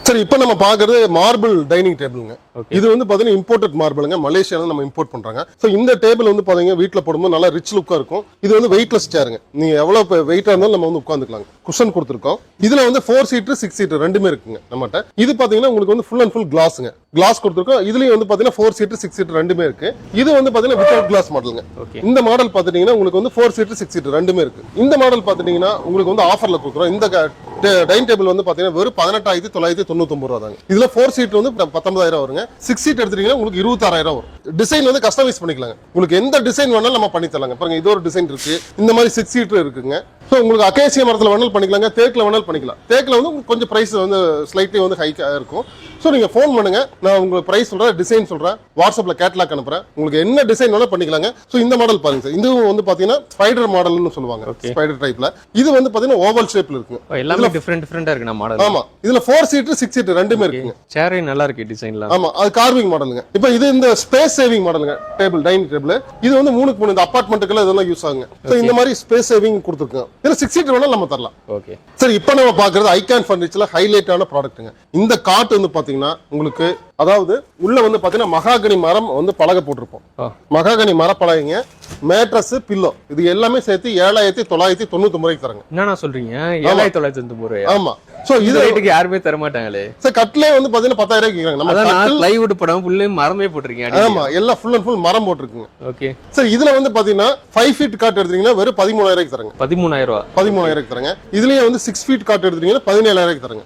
சரி இப்போ நம்ம பார்க்கறது மார்பிள் டைனிங் டேபிளுங்க. இது வந்து பாத்தீங்கன்னா இம்போர்ட்டட் மார்பிளுங்க மலேசியால நம்ம இம்போர்ட் பண்றாங்க. ஸோ இந்த டேபிள் வந்து பாத்தீங்கன்னா வீட்டில் போடும்போது நல்லா ரிச் லுக்கா இருக்கும். இது வந்து வெயிட்லெஸ் சேருங்க நீங்க எவ்வளவு வெயிட்டா இருந்தாலும் நம்ம வந்து உட்காந்துக்கலாம் குஷன் கொடுத்துருக்கோம். இதுல வந்து ஃபோர் சீட்டர் சிக்ஸ் சீட்டர் ரெண்டுமே இருக்குங்க நம்மகிட்ட. இது பாத்தீங்கன்னா உங்களுக்கு வந்து ஃபுல் அண்ட் ஃபுல் கிளாஸுங்க கிளாஸ் கொடுத்துருக்கோம். இதுலயும் வந்து பாத்தீங்கன்னா ஃபோர் சீட்டர் சிக்ஸ் சீட்டர் ரெண்டுமே இருக்கு. இது வந்து பாத்தீங்கன்னா வித்தவுட் கிளாஸ் மாடலுங்க இந்த மாடல் பாத்துட்டீங்கன்னா உங்களுக்கு வந்து ஃபோர் சீட்டர் சிக்ஸ் சீட்டர் ரெண்டுமே இருக்கு. இந்த மாடல் பாத்துட்டீங்கன்னா உங்களுக்கு வந்து ஆஃபர்ல கொடுக்குறோம். இந்த டைனிங் டேபிள் வந்து பாத்தீங்கன்னா வெறும் பதினெட்டாயிரத்தி தொள்ளாயிரத்தி தொண்ணூத்தொம்பது ரூபா தாங்க இதுல ஃபோர் சீட் வந்து பத்தொன்பதாயிரம் வருங்க. சிக்ஸ் சீட் எடுத்துட்டீங்கன்னா உங்களுக்கு இருபத்தாறாயிரம் வரும். டிசைன் வந்து கஸ்டமைஸ் பண்ணிக்கலாங்க. உங்களுக்கு எந்த டிசைன் வேணாலும் நம்ம பண்ணி தரலாங்க. பாருங்க இது ஒரு டிசைன் இருக்கு. இந்த மாதிரி சிக்ஸ் சீட்டர் இருக்குங்க. ஸோ உங்களுக்கு அகேசிய மரத்தில் வேணாலும் பண்ணிக்கலாங்க. தேக்கில் வேணாலும் பண்ணிக்கலாம். தேக்கில் வந்து உங்களுக்கு கொஞ்சம் ப்ரைஸ் வந்து ஸ்லைட்லி வந்து ஹைக்காக இருக்கும். ஸோ நீங்கள் ஃபோன் பண்ணுங்க. நான் உங்களுக்கு ப்ரைஸ் சொல்கிறேன் டிசைன் சொல்கிறேன் வாட்ஸ்அப்பில் கேட்லாக் அனுப்புறேன். உங்களுக்கு என்ன டிசைன் வேணாலும் பண்ணிக்கலாங்க. ஸோ இந்த மாடல் பாருங்க சார் இதுவும் வந்து பார்த்தீங்கன்னா ஸ்பைடர் மாடல்னு சொல்லுவாங்க. ஸ்பைடர் டைப்ல இது வந்து பார்த்தீங்கன்னா ஓவல் ஷேப்ல இருக்குங்க. ஓ, எல்லாமே டிஃப்ரெண்ட் டிஃப்ரெண்டாக இருக்குண்ணா மாடல் ஆமா. இதுல ஃபோர் சீட்டு சிக்ஸ் சீட்டு ரெண்டுமே இருக்குங்க. சேரே நல்லா இருக்கு டிசைன்லாம் ஆமா. அது கார்விங் மாடலுங்க இப்போ இது இந்த ஸ்பேஸ் சேவிங் மாடலுங்க டேபிள் டைனிங் டேபிள் இது வந்து மூணுக்கு மூணு. இந்த அப்பார்ட்மெண்ட்டுக்குள்ள இதெல்லாம் யூஸ் ஆகுங்க. ஸோ இந்த மாதிரி ஸ்பேஸ் சேவிங் கொடுத்துருக்கோம். இதுல சிக்ஸ் சீட் வேணாலும் நம்ம தரலாம். ஓகே சரி இப்போ நம்ம பார்க்கறது ஐகான் ஃபர்னிச்சர்ல ஹைலைட்டான ப்ராடக்ட்டுங்க இந்த காட் வந்து பார்த்தீங்கன்னா உங்களுக்கு அதாவது உள்ள வந்து பாத்தீங்கன்னா மகாகனி மரம் வந்து பலகை போட்டிருப்போம். மகாகனி மரப்பலகைங்க மேட்ரஸ் பில்லோ இது எல்லாமே சேர்த்து ஏழாயிரத்தி தொள்ளாயிரத்தி தொண்ணூத்தி ரூபாய்க்கு தராங்க. என்னண்ணா சொல்றீங்க? ஏழாயிரத்தி தொள்ளாயிரத்தி தொண்ணூறு ரூபாயா? ஆமா. சோ இது ரேட்டுக்கு யாருமே தர மாட்டாங்களே சார் கட்லே வந்து பாத்தீங்கன்னா பத்தாயிரம் ரூபாய்க்கு நம்ம பிளைவுட் படம் ஃபுல்லு மரமே போட்டிருக்கீங்க ஆமா எல்லாம் ஃபுல் அண்ட் ஃபுல் மரம் போட்டிருக்குங்க. ஓகே. சார் இதுல வந்து பாத்தீங்கன்னா ஃபைவ் ஃபீட் காட் எடுத்தீங்கன்னா வெறும் பதிமூணாயிரம் தராங்க. பதிமூணாயிரம் ரூபா? பதிமூணாயிரம் தராங்க. இதுலயே வந்து சிக்ஸ் ஃபீட் காட் எடுத்தீங்கன்னா பதினேழாயிரம் தராங்க.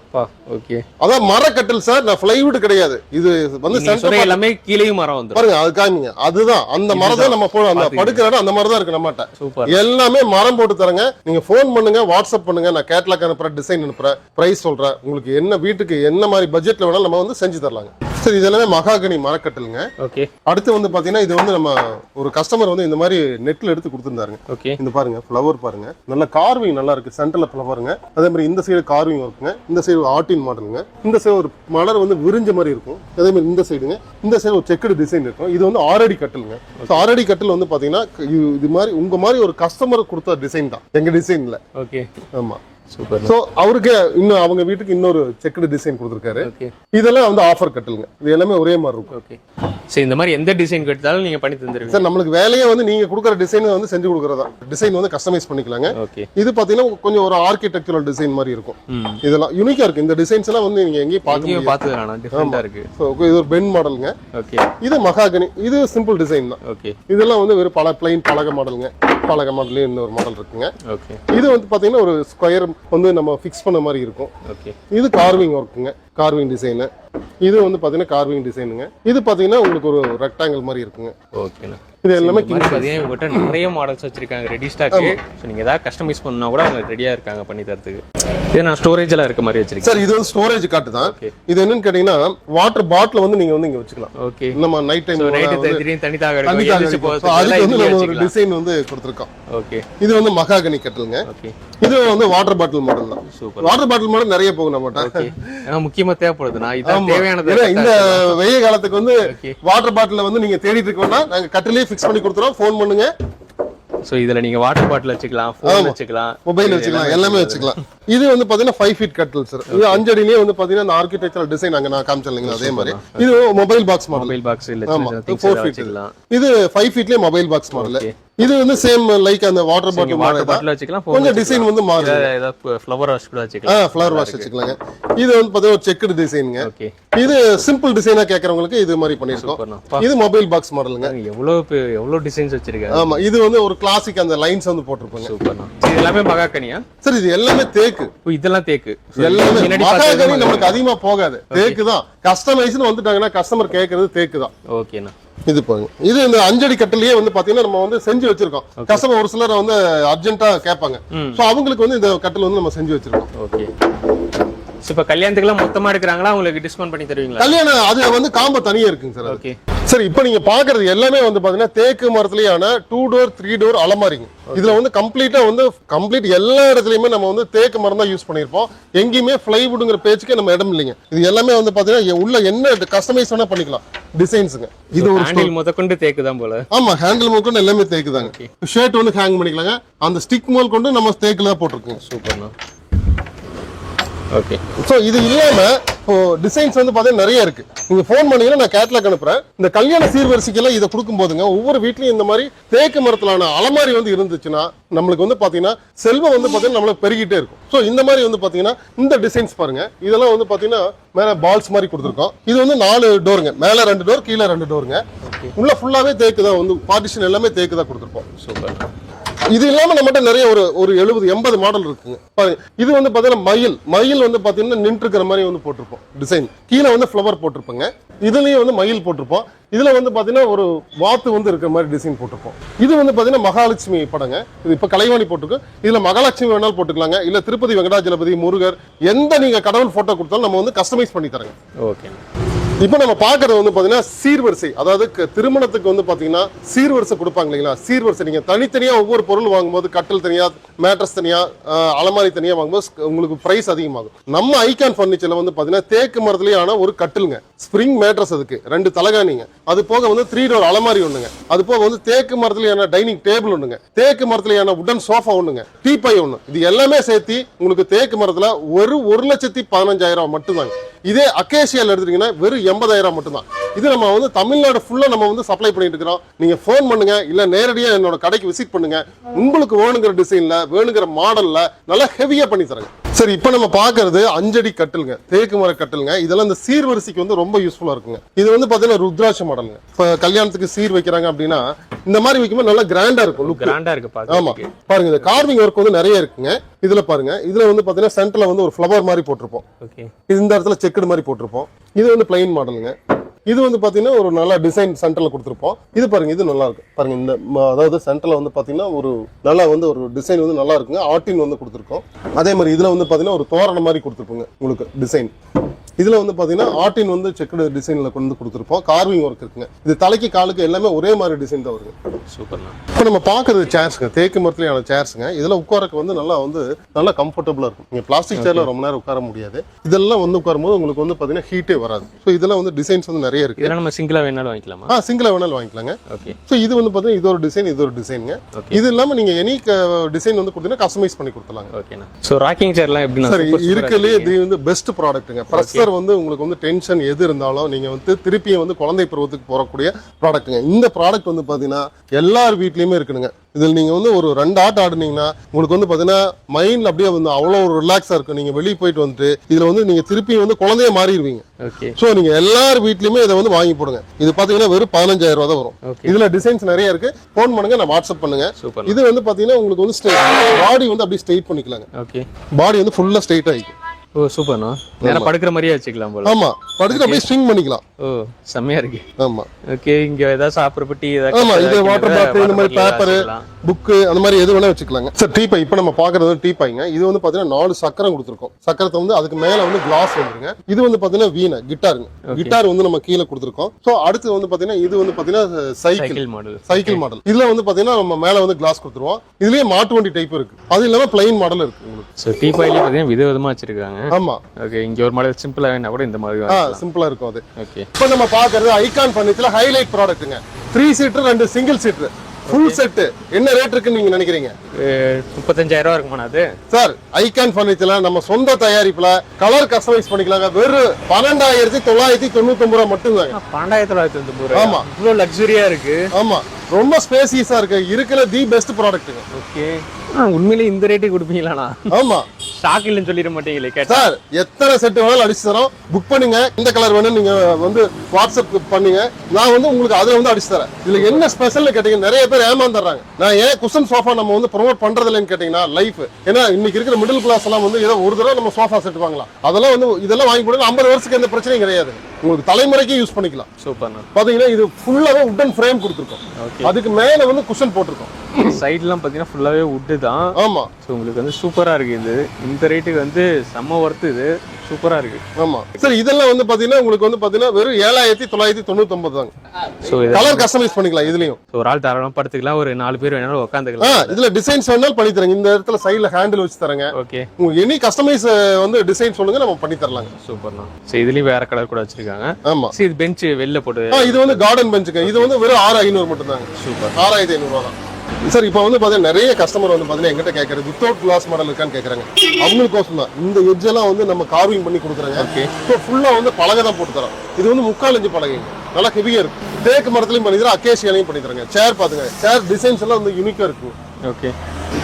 ஓகே. அதான் மரக்கட்டில் சார் நான் பிளைவுட் கிடையாது. இது வந்து சென்டர் சொன்ன எல்லாமே கீழேயும் மரம் வந்துரும். பாருங்க அது காமிங்க. அதுதான். அந்த மரம் தான். நம்ம போ- அந்த படுக்கிற இடம் அந்த மாதிரி தான் இருக்கு நம்மகிட்ட. சூப்பர். எல்லாமே மரம் போட்டு தரங்க. நீங்க ஃபோன் பண்ணுங்க வாட்ஸ்அப் பண்ணுங்க நான் கேட்லாக் அனுப்புறேன் டிசைன் அனுப்புறேன் பிரைஸ் சொல்றேன். உங்களுக்கு என்ன வீட்டுக்கு என்ன மாதிரி பட்ஜெட்ல வேணாலும் நம்ம வந்து செஞ்சு தரலாங்க. சரி இது எல்லாமே மகாகனி மரக்கட்டிலுங்க ஓகே அடுத்து வந்து பாத்தீங்கன்னா இது வந்து நம்ம ஒரு கஸ்டமர் வந்து இந்த மாதிரி நெட்ல எடுத்து கொடுத்துருந்தாருங்க. ஓகே இந்த பாருங்க ஃப்ளவர் பாருங்க. நல்ல கார்விங் நல்லா இருக்கு சென்டர்ல ஃப்ளவருங்க அதே மாதிரி இந்த சைடு கார்விங் இருக்குங்க. இந்த சைடு ஆர்டின் மாடலுங்க இந்த சைடு ஒரு மலர் வந்து விரிஞ்ச மாதிரி இருக்கும். அதே மாதிரி இந்த சைடுங்க இந்த சைடு ஒரு செக்குடு டிசைன் இருக்கும். இது வந்து ஆரடி கட்டிலுங்க. ஸோ ஆரடி கட்டில் வந்து பாத்தீங்கன்னா இது மாதிரி உங்க மாதிரி ஒரு கஸ்டமர் கொடுத்த டிசைன் தான். எங்க டிசைன்ல ஓகே ஆமா. சூப்பர் ஸோ அவருக்கு இன்னும் அவங்க வீட்டுக்கு இன்னொரு செக்குடு டிசைன் கொடுத்துருக்காரு. இதெல்லாம் வந்து ஆஃபர் கட்டிலுங்க. இது எல்லாமே ஒரே மாதிரி இருக்கும். ஓகே சரி இந்த மாதிரி எந்த டிசைன் எடுத்தாலும் நீங்க பண்ணி தந்துருவீங்க. சார் நம்மளுக்கு வேலையே வந்து நீங்க கொடுக்குற டிசைன் வந்து செஞ்சு கொடுக்குறதா? டிசைன் வந்து கஸ்டமைஸ் பண்ணிக்கலாங்க. ஓகே இது பாத்தீங்கன்னா கொஞ்சம் ஒரு ஆர்கிடெக்சரல் டிசைன் மாதிரி இருக்கும். இதெல்லாம் யூனிக்கா இருக்கு. இந்த டிசைன்ஸ் எல்லாம் வந்து நீங்க எங்கேயும் பார்க்க பார்த்தது இருக்கு. So, இது ஒரு பென் மாடலுங்க ஓகே இது மகாகனி இது சிம்பிள் டிசைன் தான். ஓகே இதெல்லாம் வந்து வெறும் பல பிளைன் பலக மாடலுங்க பலக மாடலே இன்னொரு மாடல் இருக்குங்க. ஓகே இது வந்து பாத்தீங்கன்னா ஒரு ஸ்கொயர் வந்து நம்ம ஃபிக்ஸ் பண்ண மாதிரி இருக்கும். ஓகே இது கார்விங் ஒர்க்குங்க கார்விங் டிசைனு இது வந்து பாத்தீங்கன்னா கார்விங் டிசைனுங்க இது பாத்தீங்கன்னா உங்களுக்கு ஒரு ரெக்டாங்கிள் மாதிரி இருக்குங்க. ஓகேண்ணா இது எல்லாமே மாதிரி பார்த்தீங்கன்னா இவங்ககிட்ட நிறைய மாடல்ஸ் வச்சிருக்காங்க ரெடி ஸ்டாக்கு ஸோ நீங்கள் ஏதாவது கஸ்டமைஸ் பண்ணா கூட அவங்க ரெடியாக இருக்காங்க பண்ணி தரதுக்கு நான் ஸ்டோரேஜ் எல்லாம் இருக்க மாதிரி வச்சிருக்கேன். சார் இது வந்து ஸ்டோரேஜ் காட்டு தான். இது என்னன்னு கேட்டீங்கன்னா வாட்டர் பாட்டில் வந்து நீங்க வந்து இங்க வச்சுக்கலாம். ஓகே நம்ம நைட் டைம் திடீர்னு தண்ணி தாக தண்ணி அதுக்கு வந்து நம்ம ஒரு டிசைன் வந்து கொடுத்துருக்கோம். ஓகே இது வந்து மகாகனி கட்டலுங்க இது வந்து வாட்டர் பாட்டில் மாடல் தான். சூப்பர் வாட்டர் பாட்டில் மாடல் நிறைய போகும் ஏன்னா முக்கியமா தேவைப்படுது. நான் இதான். தேவையானது ஏன்னா இந்த வெய்ய காலத்துக்கு வந்து. வாட்டர் பாட்டில வந்து நீங்க தேடிட்டு இருக்க வேண்டாம். நாங்க கட்டிலே ஃபிக்ஸ் பண்ணி கொடுத்துறோம். ஃபோன் பண்ணுங்க. ஸோ இதுல நீங்க வாட்டர் பாட்டில் வச்சுக்கலாம் ஃபோன் வச்சுக்கலாம். மொபைல் வச்சுக்கலாம் எல்லாமே வச்சுக்கலாம். இது வந்து பாத்தீங்கன்னா ஃபைவ் ஃபீட் கட்டில் சார் இது அஞ்சு அடியிலேயே வந்து பாத்தீங்கன்னா அந்த ஆர்கிடெக்சரல் டிசைன் அங்க நான் காமிச்சேன் இல்லைங்களா அதே மாதிரி. இது mobile box model mobile box இல்ல ஃபோர் ஃபீட் இது ஃபைவ் ஃபீட்லயே மொபைல் பாக்ஸ் மாடல். இது வந்து சேம் லைக் அந்த வாட்டர் பாட்டில் வாட்டர் பாட்டில் வச்சுக்கலாம் கொஞ்சம் டிசைன் வந்து மாறுது. ஏதாவது ஃப்ளவர் வாஷ் கூட ஆ வச்சுக்கலாம் ஃப்ளவர் வாஷ் வச்சுக்கலாங்க. இது வந்து பாத்தீங்கன்னா ஒரு செக்குடு டிசைனுங்க ஓகே இது சிம்பிள் டிசைனா கேக்குறவங்களுக்கு இது மாதிரி பண்ணிருக்கோம். இது மொபைல் பாக்ஸ் மாடலுங்க எவ்வளவு எவ்வளவு டிசைன்ஸ் வச்சிருக்காங்க ஆமா இது வந்து ஒரு கிளாசிக் அந்த லைன்ஸ் வந்து போட்டிருப்பாங்க. சூப்பர்ண்ணா இது எல்லாமே மகாக்கனியா சார் இது எல்லாமே தேக்கு. இதெல்லாம் தேக்கு. எல்லாமே முன்னாடி மகாகனி நம்மளுக்கு அதிகமா போகாது. தேக்கு தான் கஸ்டமைஸ்னு வந்துட்டாங்கன்னா கஸ்டமர் கேக்குறது தேக்கு தான் ஓகேண்ணா இது பாருங்க இது இந்த அஞ்சடி கட்டிலேயே வந்து பாத்தீங்கன்னா நம்ம வந்து செஞ்சு வச்சிருக்கோம். கஸ்டமர் ஒரு சிலர் வந்து அர்ஜென்ட்டா கேட்பாங்க. சோ அவங்களுக்கு வந்து இந்த கட்டில் வந்து நம்ம செஞ்சு வச்சிருக்கோம். ஓகே ஸோ இப்போ கல்யாணத்துக்குலாம் மொத்தமா எடுக்கிறாங்களா? உங்களுக்கு டிஸ்கவுண்ட் பண்ணி தருவீங்களா? கல்யாணம் அது வந்து காம்போ தனியா இருக்குங்க சார். ஓகே சரி இப்போ நீங்க பாக்குறது எல்லாமே வந்து பாத்தீங்கன்னா தேக்கு மரத்துலயான டூ டோர் த்ரீ டோர் அலமாரிங்க. இதுல வந்து கம்ப்ளீட்டா வந்து கம்ப்ளீட் எல்லா இடத்துலயுமே நம்ம வந்து தேக்கு மரம் தான் யூஸ் பண்ணிருப்போம் எங்கேயுமே பிளைவுட்ங்கிற பேச்சுக்கு நம்ம இடம் இல்லைங்க. இது எல்லாமே வந்து பாத்தீங்கன்னா உள்ள என்ன கஸ்டமைஸ் வேணா பண்ணிக்கலாம். டிசைன்ஸுங்க இது ஒரு ஹேண்டில் முதற்கொண்டு தேக்கு தான் போல. ஆமா ஹேண்டில் முதல் கொண்டு எல்லாமே தேக்கு தாங்க. ஷர்ட் வந்து ஹேங் பண்ணிக்கலாங்க. அந்த ஸ்டிக் முதல் கொண்டு நம்ம தேக்குல தான் போட்டிருக்கோங்க சூப்பர்ண்ணா ஓகே ஸோ இது இல்லாம இப்போ டிசைன்ஸ் வந்து பார்த்தீங்கன்னா நிறைய இருக்கு. நீங்க ஃபோன் பண்ணீங்கன்னா நான் கேட்லாக் அனுப்புறேன். இந்த கல்யாண சீர்வரிசைக்கெல்லாம் இதை கொடுக்கும் போதுங்க ஒவ்வொரு வீட்லயும் இந்த மாதிரி தேக்கு மரத்திலான அலமாரி வந்து இருந்துச்சுன்னா நம்மளுக்கு வந்து பாத்தீங்கன்னா செல்வம் வந்து பாத்தீங்கன்னா நம்மளுக்கு பெருகிட்டே இருக்கும். ஸோ இந்த மாதிரி வந்து பாத்தீங்கன்னா இந்த டிசைன்ஸ் பாருங்க. இதெல்லாம் வந்து பாத்தீங்கன்னா மேல பால்ஸ் மாதிரி கொடுத்துருக்கோம். இது வந்து நாலு டோருங்க. மேல ரெண்டு டோர் கீழே ரெண்டு டோருங்க. உள்ள ஃபுல்லாவே தேக்கு தான் வந்து பார்ட்டிஷன் எல்லாமே தேக்கு தான் கொடுத்துருப்போம். சூப்பர் இது இல்லாம நம்மகிட்ட நிறைய ஒரு ஒரு எழுபது எண்பது மாடல் இருக்குங்க இது வந்து பாத்தீங்கன்னா மயில். மயில் வந்து பாத்தீங்கன்னா நின்று இருக்கிற மாதிரி வந்து போட்டிருப்போம். டிசைன் கீழே வந்து ஃப்ளவர் போட்டிருப்போங்க. இதுலயும் வந்து மயில் போட்டிருப்போம். இதுல வந்து பாத்தீங்கன்னா ஒரு வாத்து வந்து இருக்கிற மாதிரி டிசைன் போட்டிருப்போம். இது வந்து பாத்தீங்கன்னா மகாலட்சுமி படங்க. இது இப்ப கலைவாணி போட்டிருக்கு. இதுல மகாலட்சுமி வேணாலும் போட்டுக்கலாங்க. இல்ல திருப்பதி வெங்கடாஜலபதி முருகர் எந்த நீங்க கடவுள் போட்டோ கொடுத்தாலும் நம்ம வந்து கஸ்டமைஸ் பண்ணி தரங்க. ஓகே இப்போ நம்ம பார்க்கறது வந்து பார்த்தீங்கன்னா சீர்வரிசை. அதாவது திருமணத்துக்கு வந்து பார்த்தீங்கன்னா சீர்வரிசை கொடுப்பாங்க இல்லைங்களா? சீர்வரிசை. நீங்கள் தனித்தனியாக ஒவ்வொரு பொருள் வாங்கும்போது கட்டில் தனியாக மேட்ரஸ் தனியாக அலமாரி தனியாக வாங்கும்போது உங்களுக்கு ப்ரைஸ் அதிகமாகும். நம்ம ஐகான் ஃபர்னிச்சரில் வந்து பார்த்தீங்கன்னா தேக்கு மரத்துலேயான ஒரு கட்டிலுங்க. ஸ்ப்ரிங் மேட்ரஸ் அதுக்கு. ரெண்டு தலகாணிங்க. அது போக வந்து த்ரீ டோர் அலமாரி ஒன்றுங்க அது போக வந்து தேக்கு மரத்துலயான டைனிங் டேபிள் ஒன்றுங்க தேக்கு மரத்துலயான உடன் சோஃபா ஒண்ணுங்க. டீப்பை ஒன்று இது எல்லாமே சேர்த்து உங்களுக்கு தேக்கு மரத்தில் ஒரு ஒரு லட்சத்தி பதினஞ்சாயிரம் மட்டும்தாங்க. இதே அக்கேஷியால எடுத்துட்டீங்கன்னா வெறும் எண்பதாயிரம் மட்டும்தான். இது நம்ம வந்து தமிழ்நாடு ஃபுல்லா நம்ம வந்து சப்ளை பண்ணிட்டு இருக்கிறோம். நீங்க ஃபோன் பண்ணுங்க இல்ல நேரடியா என்னோட கடைக்கு விசிட் பண்ணுங்க. உங்களுக்கு வேணுங்கிற டிசைன்ல வேணுங்கிற மாடல்ல நல்லா ஹெவியா பண்ணி தரேங்க சரி இப்போ நம்ம பார்க்கறது அஞ்சடி கட்டிலுங்க தேக்கு மர கட்டிலுங்க. இதெல்லாம் இந்த சீர்வரிசைக்கு வந்து ரொம்ப யூஸ்ஃபுல்லா இருக்குங்க. இது வந்து பாத்தீங்கன்னா ருத்ராட்ச மாடலுங்க. இப்போ கல்யாணத்துக்கு சீர் வைக்கிறாங்க அப்படின்னா இந்த மாதிரி வைக்கும்போது நல்லா கிராண்டா இருக்கும் லுக் கிராண்டா இருக்கு ஆமா. பாக்க பாருங்க இந்த கார்விங் ஒர்க் வந்து நிறைய இருக்குங்க. இதுல பாருங்க இதுல வந்து பாத்தீங்கன்னா சென்டர்ல வந்து ஒரு ஃப்ளவர் மாதிரி போட்டிருப்போம். ஓகே இது இந்த இடத்துல செக்குடு மாதிரி போட்டிருப்போம். இது வந்து பிளைன் மாடலுங்க இது வந்து பார்த்தீங்கன்னா ஒரு நல்ல டிசைன் சென்டரில் கொடுத்துருப்போம். இது பாருங்க இது நல்லா இருக்கு. பாருங்க இந்த அதாவது சென்டரில் வந்து பார்த்தீங்கன்னா ஒரு நல்லா வந்து ஒரு டிசைன் வந்து நல்லா இருக்குங்க. ஆர்டின் வந்து கொடுத்துருக்கோம். அதே மாதிரி இதில் வந்து பார்த்தீங்கன்னா ஒரு தோரணம் மாதிரி கொடுத்துருப்போங்க உங்களுக்கு டிசைன் இதில் வந்து பார்த்தீங்கன்னா ஆர்டின் வந்து செக்குடு டிசைனில் கொண்டு கொடுத்துருப்போம். கார்விங் ஒர்க் இருக்குங்க. இது தலைக்கு காலுக்கு எல்லாமே ஒரே மாதிரி டிசைன் தான் வருங்க. சூப்பர்ண்ணா. இப்போ நம்ம பார்க்குறது சேர்ஸுங்க தேக்கு மரத்துலையான சேர்ஸுங்க இதெல்லாம் உட்காரக்கு வந்து நல்லா வந்து நல்லா கம்ஃபர்டபுளாக இருக்கும். நீங்கள் பிளாஸ்டிக் சேரில் ரொம்ப நேரம் உட்கார முடியாது. இதெல்லாம் வந்து உட்காரும்போது உங்களுக்கு வந்து பார்த்தீங்கன்னா ஹீட்டே வராது. ஸோ இதெல்லாம் வந்து டிசைன்ஸ் வந்து நிறைய இருக்கு. இதெல்லாம் நம்ம சிங்கிளாக வேணாலும் வாங்கிக்கலாமா? ஆ சிங்கிளாக வேணாலும் வாங்கிக்கலாங்க. ஓகே ஸோ இது வந்து பார்த்தீங்கன்னா இது ஒரு டிசைன் இது ஒரு டிசைனுங்க. இது இல்லாமல் நீங்கள் எனி டிசைன் வந்து கொடுத்தீங்கன்னா கஸ்டமைஸ் பண்ணி கொடுத்துலாங்க ஓகேண்ணா ஸோ ராக்கிங் சேர்லாம் எப்படிண்ணா? சரி இருக்கலே இருக்கு. இது வந்து பெஸ்ட் ப்ராடக்ட்டுங்க ப்ரெஷர் வந்து உங்களுக்கு வந்து டென்ஷன் எது இருந்தாலும் நீங்க வந்து திருப்பியும் வந்து குழந்தை பருவத்துக்கு போகக்கூடிய ப்ராடக்ட்டுங்க இந்த ப்ராடக்ட் வந்து பாத்தீங்கன்னா எல்லார் வீட்லயுமே இருக்குதுங்க இதில் நீங்க வந்து ஒரு ரெண்டு ஆட்டம் ஆடுனீங்கன்னா உங்களுக்கு வந்து பாத்தீங்கன்னா மைண்ட்ல அப்படியே வந்து அவ்வளோ ஒரு ரிலாக்ஸா இருக்கும். நீங்க வெளியே போயிட்டு வந்துட்டு இதுல வந்து நீங்க திருப்பி வந்து குழந்தைய மாறிடுவீங்க. ஓகே ஸோ நீங்க எல்லார் வீட்லயுமே இதை வந்து வாங்கி போடுங்க. இது பாத்தீங்கன்னா வெறும் பதினஞ்சாயிரம் ரூபா தான் வரும். இதுல டிசைன்ஸ் நிறைய இருக்கு. ஃபோன் பண்ணுங்க நான் வாட்ஸ்அப் பண்ணுங்க. இது வந்து பாத்தீங்கன்னா உங்களுக்கு வந்து பாடி வந்து அப்படியே ஸ்ட்ரெயிட் பண்ணிக்கலாங்க. ஓகே பாடி வந்து ஃபுல்லா ஸ்ட்ரெயிட் ஆகிக்கும் ஓ சூப்பர்ண்ணா. நேரம் படுக்கிற மாதிரியே வச்சுக்கலாம் போல. ஆமா. படுத்துட்டு அப்படியே ஸ்விங் பண்ணிக்கலாம். ஓ செம்மையா இருக்கு. ஆமா. ஓகே இங்க ஏதாவது சாப்பிட்ற பெட்டி ஆமா இது வாட்டர் பாட்டில் இந்த மாதிரி பேப்பர் புக்கு அந்த மாதிரி எது வேணா வச்சுக்கலாங்க. சார் டீ இப்போ நம்ம பாக்குறது வந்து டீ பைங்க இது வந்து பாத்தீங்கன்னா நாலு சக்கரம் கொடுத்துருக்கோம். சக்கரத்தை வந்து அதுக்கு மேல வந்து கிளாஸ் வந்துருங்க. இது வந்து பாத்தீங்கன்னா வீணை கிட்டாருங்க கிட்டார் வந்து நம்ம கீழே கொடுத்துருக்கோம். ஸோ அடுத்து வந்து பாத்தீங்கன்னா இது வந்து பாத்தீங்கன்னா சைக்கிள் மாடல் சைக்கிள் மாடல் இதுல வந்து பாத்தீங்கன்னா நம்ம மேல வந்து கிளாஸ் கொடுத்துருவோம். இதுலயே மாட்டு வண்டி டைப் இருக்கு. அது இல்லாம பிளைன் மாடல் இருக்கு உங்களுக்கு. ஸோ டீ பாயிலே பார்த்தீங்கன்னா விதவிதமா வச்சிருக்காங்க. ஆமா. ஓகே இங்க ஒரு மாடல் சிம்பிளா வேணா கூட இந்த மாதிரி ஆ சிம்பிளா இருக்கும் அது. ஓகே இப்போ நம்ம பாக்குறது ஐகான் ஃபர்னிச்சர்ல ஹைலைட் ப்ராடக்ட்டுங்க த்ரீ சீட்டர் ரெண்டு சிங்கிள் சீட்டர் ஃபுல் செட்டு என்ன ரேட் இருக்குன்னு நீங்க நினைக்கிறீங்க? முப்பத்தஞ்சாயிரம் ரூபா இருக்குமாண்ணா அது? சார் ஐகான் ஃபர்னிச்சர்ல நம்ம சொந்த தயாரிப்புல கலர் கஸ்டமைஸ் பண்ணிக்கலாங்க. வெறும் பன்னெண்டாயிரத்தி தொள்ளாயிரத்தி தொண்ணூத்தி ரூபா மட்டும்தாங்க. பன்னெண்டாயிரத்தி தொள்ளாயிரத்தி தொண்ணூத்தி ரூபா. ஆமா. இவ்வளோ லக்ஸுரியா இருக்கு. ஆமா. ரொம்ப ஸ்பேசியஸா இருக்கு. இருக்கிற தி பெஸ்ட் ப்ராடக்ட்டுங்க ஓகே உண்மையிலே இந்த ரேட்டே கொடுப்பீங்களாண்ணா? ஆமா. ஸ்டாக் இல்லைன்னு சொல்லிட மாட்டீங்களே சார் எத்தனை செட் வேணாலும் அடிச்சு தரோம். புக் பண்ணுங்க. இந்த கலர் வேணும் நீங்க வந்து வாட்ஸ்அப் பண்ணுங்க. நான் வந்து உங்களுக்கு அதுல வந்து அடிச்சு தரேன். இதுல என்ன ஸ்பெஷல்னு கேட்டீங்க. நிறைய பேர் ஏமாந்துடுறாங்க. நான் ஏன் குஷன் சோஃபா நம்ம வந்து ப்ரொமோட் பண்றது இல்லைன்னு கேட்டீங்கன்னா லைஃப் ஏன்னா இன்னைக்கு இருக்கிற மிடில் கிளாஸ் எல்லாம் வந்து ஏதோ ஒரு தடவை நம்ம சோஃபா செட் வாங்கலாம். அதெல்லாம் வந்து இதெல்லாம் வாங்கி கொடுங்க. ஐம்பது வருஷத்துக்கு எந்த பிரச்சனையும் கிடையாது. உங்களுக்கு தலைமுறைக்கு யூஸ் பண்ணிக்கலாம். சூப்பர்ண்ணா பாத்தீங்கன்னா இது ஃபுல்லாவே உட்டன் ஃப்ரேம் கொடுத்துருக்கோம். அதுக்கு மேல வந்து குஷன் போட்டிருக்கோம். சைட்லாம் பார்த்தீங்கன்னா ஃபுல்லாகவே வுட்டு தான். ஆமா. ஸோ உங்களுக்கு வந்து சூப்பராக இருக்குது. இது இந்த ரேட்டுக்கு வந்து செம்ம ஒர்த்து இது. சூப்பராக இருக்குது ஆமா. சார் இதெல்லாம் வந்து பாத்தீங்கன்னா உங்களுக்கு வந்து பாத்தீங்கன்னா வெறும் ஏழாயிரத்தி தொள்ளாயிரத்தி தொண்ணூத்தி ஒன்பது தாங்க ஸோ கலர் கஸ்டமைஸ் பண்ணிக்கலாம் இதுலயும். ஒரு ஆள் தாராளமாக படுத்துக்கலாம். ஒரு நாலு பேர் வேணாலும் உட்காந்துக்கலாம் இதுல டிசைன்ஸ் வேணாலும் பண்ணி தரேங்க. இந்த இடத்துல சைடுல ஹேண்டில் வச்சு தரேங்க. ஓகே உங்களுக்கு எனி கஸ்டமைஸ் வந்து டிசைன் சொல்லுங்க நம்ம பண்ணி தரலாங்க. சூப்பர்ண்ணா ஸோ இதுலேயும் வேற கலர் கூட வச்சிருக்காங்க. ஆமா. சரி இது பெஞ்சு வெளில போட்டு இது வந்து கார்டன் பெஞ்சுங்க இது வந்து வெறும் ஆறு ஐநூறு மட்டும் தாங்க சூப்பர் ஆறாயிரத்தி ஐநூறு ரூபா தான் சார் இப்போ வந்து பாத்தீங்கன்னா நிறைய கஸ்டமர் வந்து பாத்தீங்கன்னா எங்கிட்ட கேட்கறது வித்தவுட் கிளாஸ் மாடல் இருக்கான்னு கேக்குறாங்க. அவங்களுக்கோசம் தான். இந்த எட்ஜ் எல்லாம் வந்து நம்ம கார்விங் பண்ணி கொடுக்குறாங்க. ஓகே ஸோ ஃபுல்லா வந்து பலகை தான் போட்டு தரோம். இது வந்து முக்கால் இஞ்சு பலகைங்க நல்லா ஹெவியா இருக்கும். தேக்கு மரத்துலயும் பண்ணி தரோம் அக்கேஷியாலையும் பண்ணி தரேங்க. சேர் பாத்துங்க. சேர் டிசைன்ஸ் எல்லாம் வந்து யூனிக்கா இருக்கும். ஓகே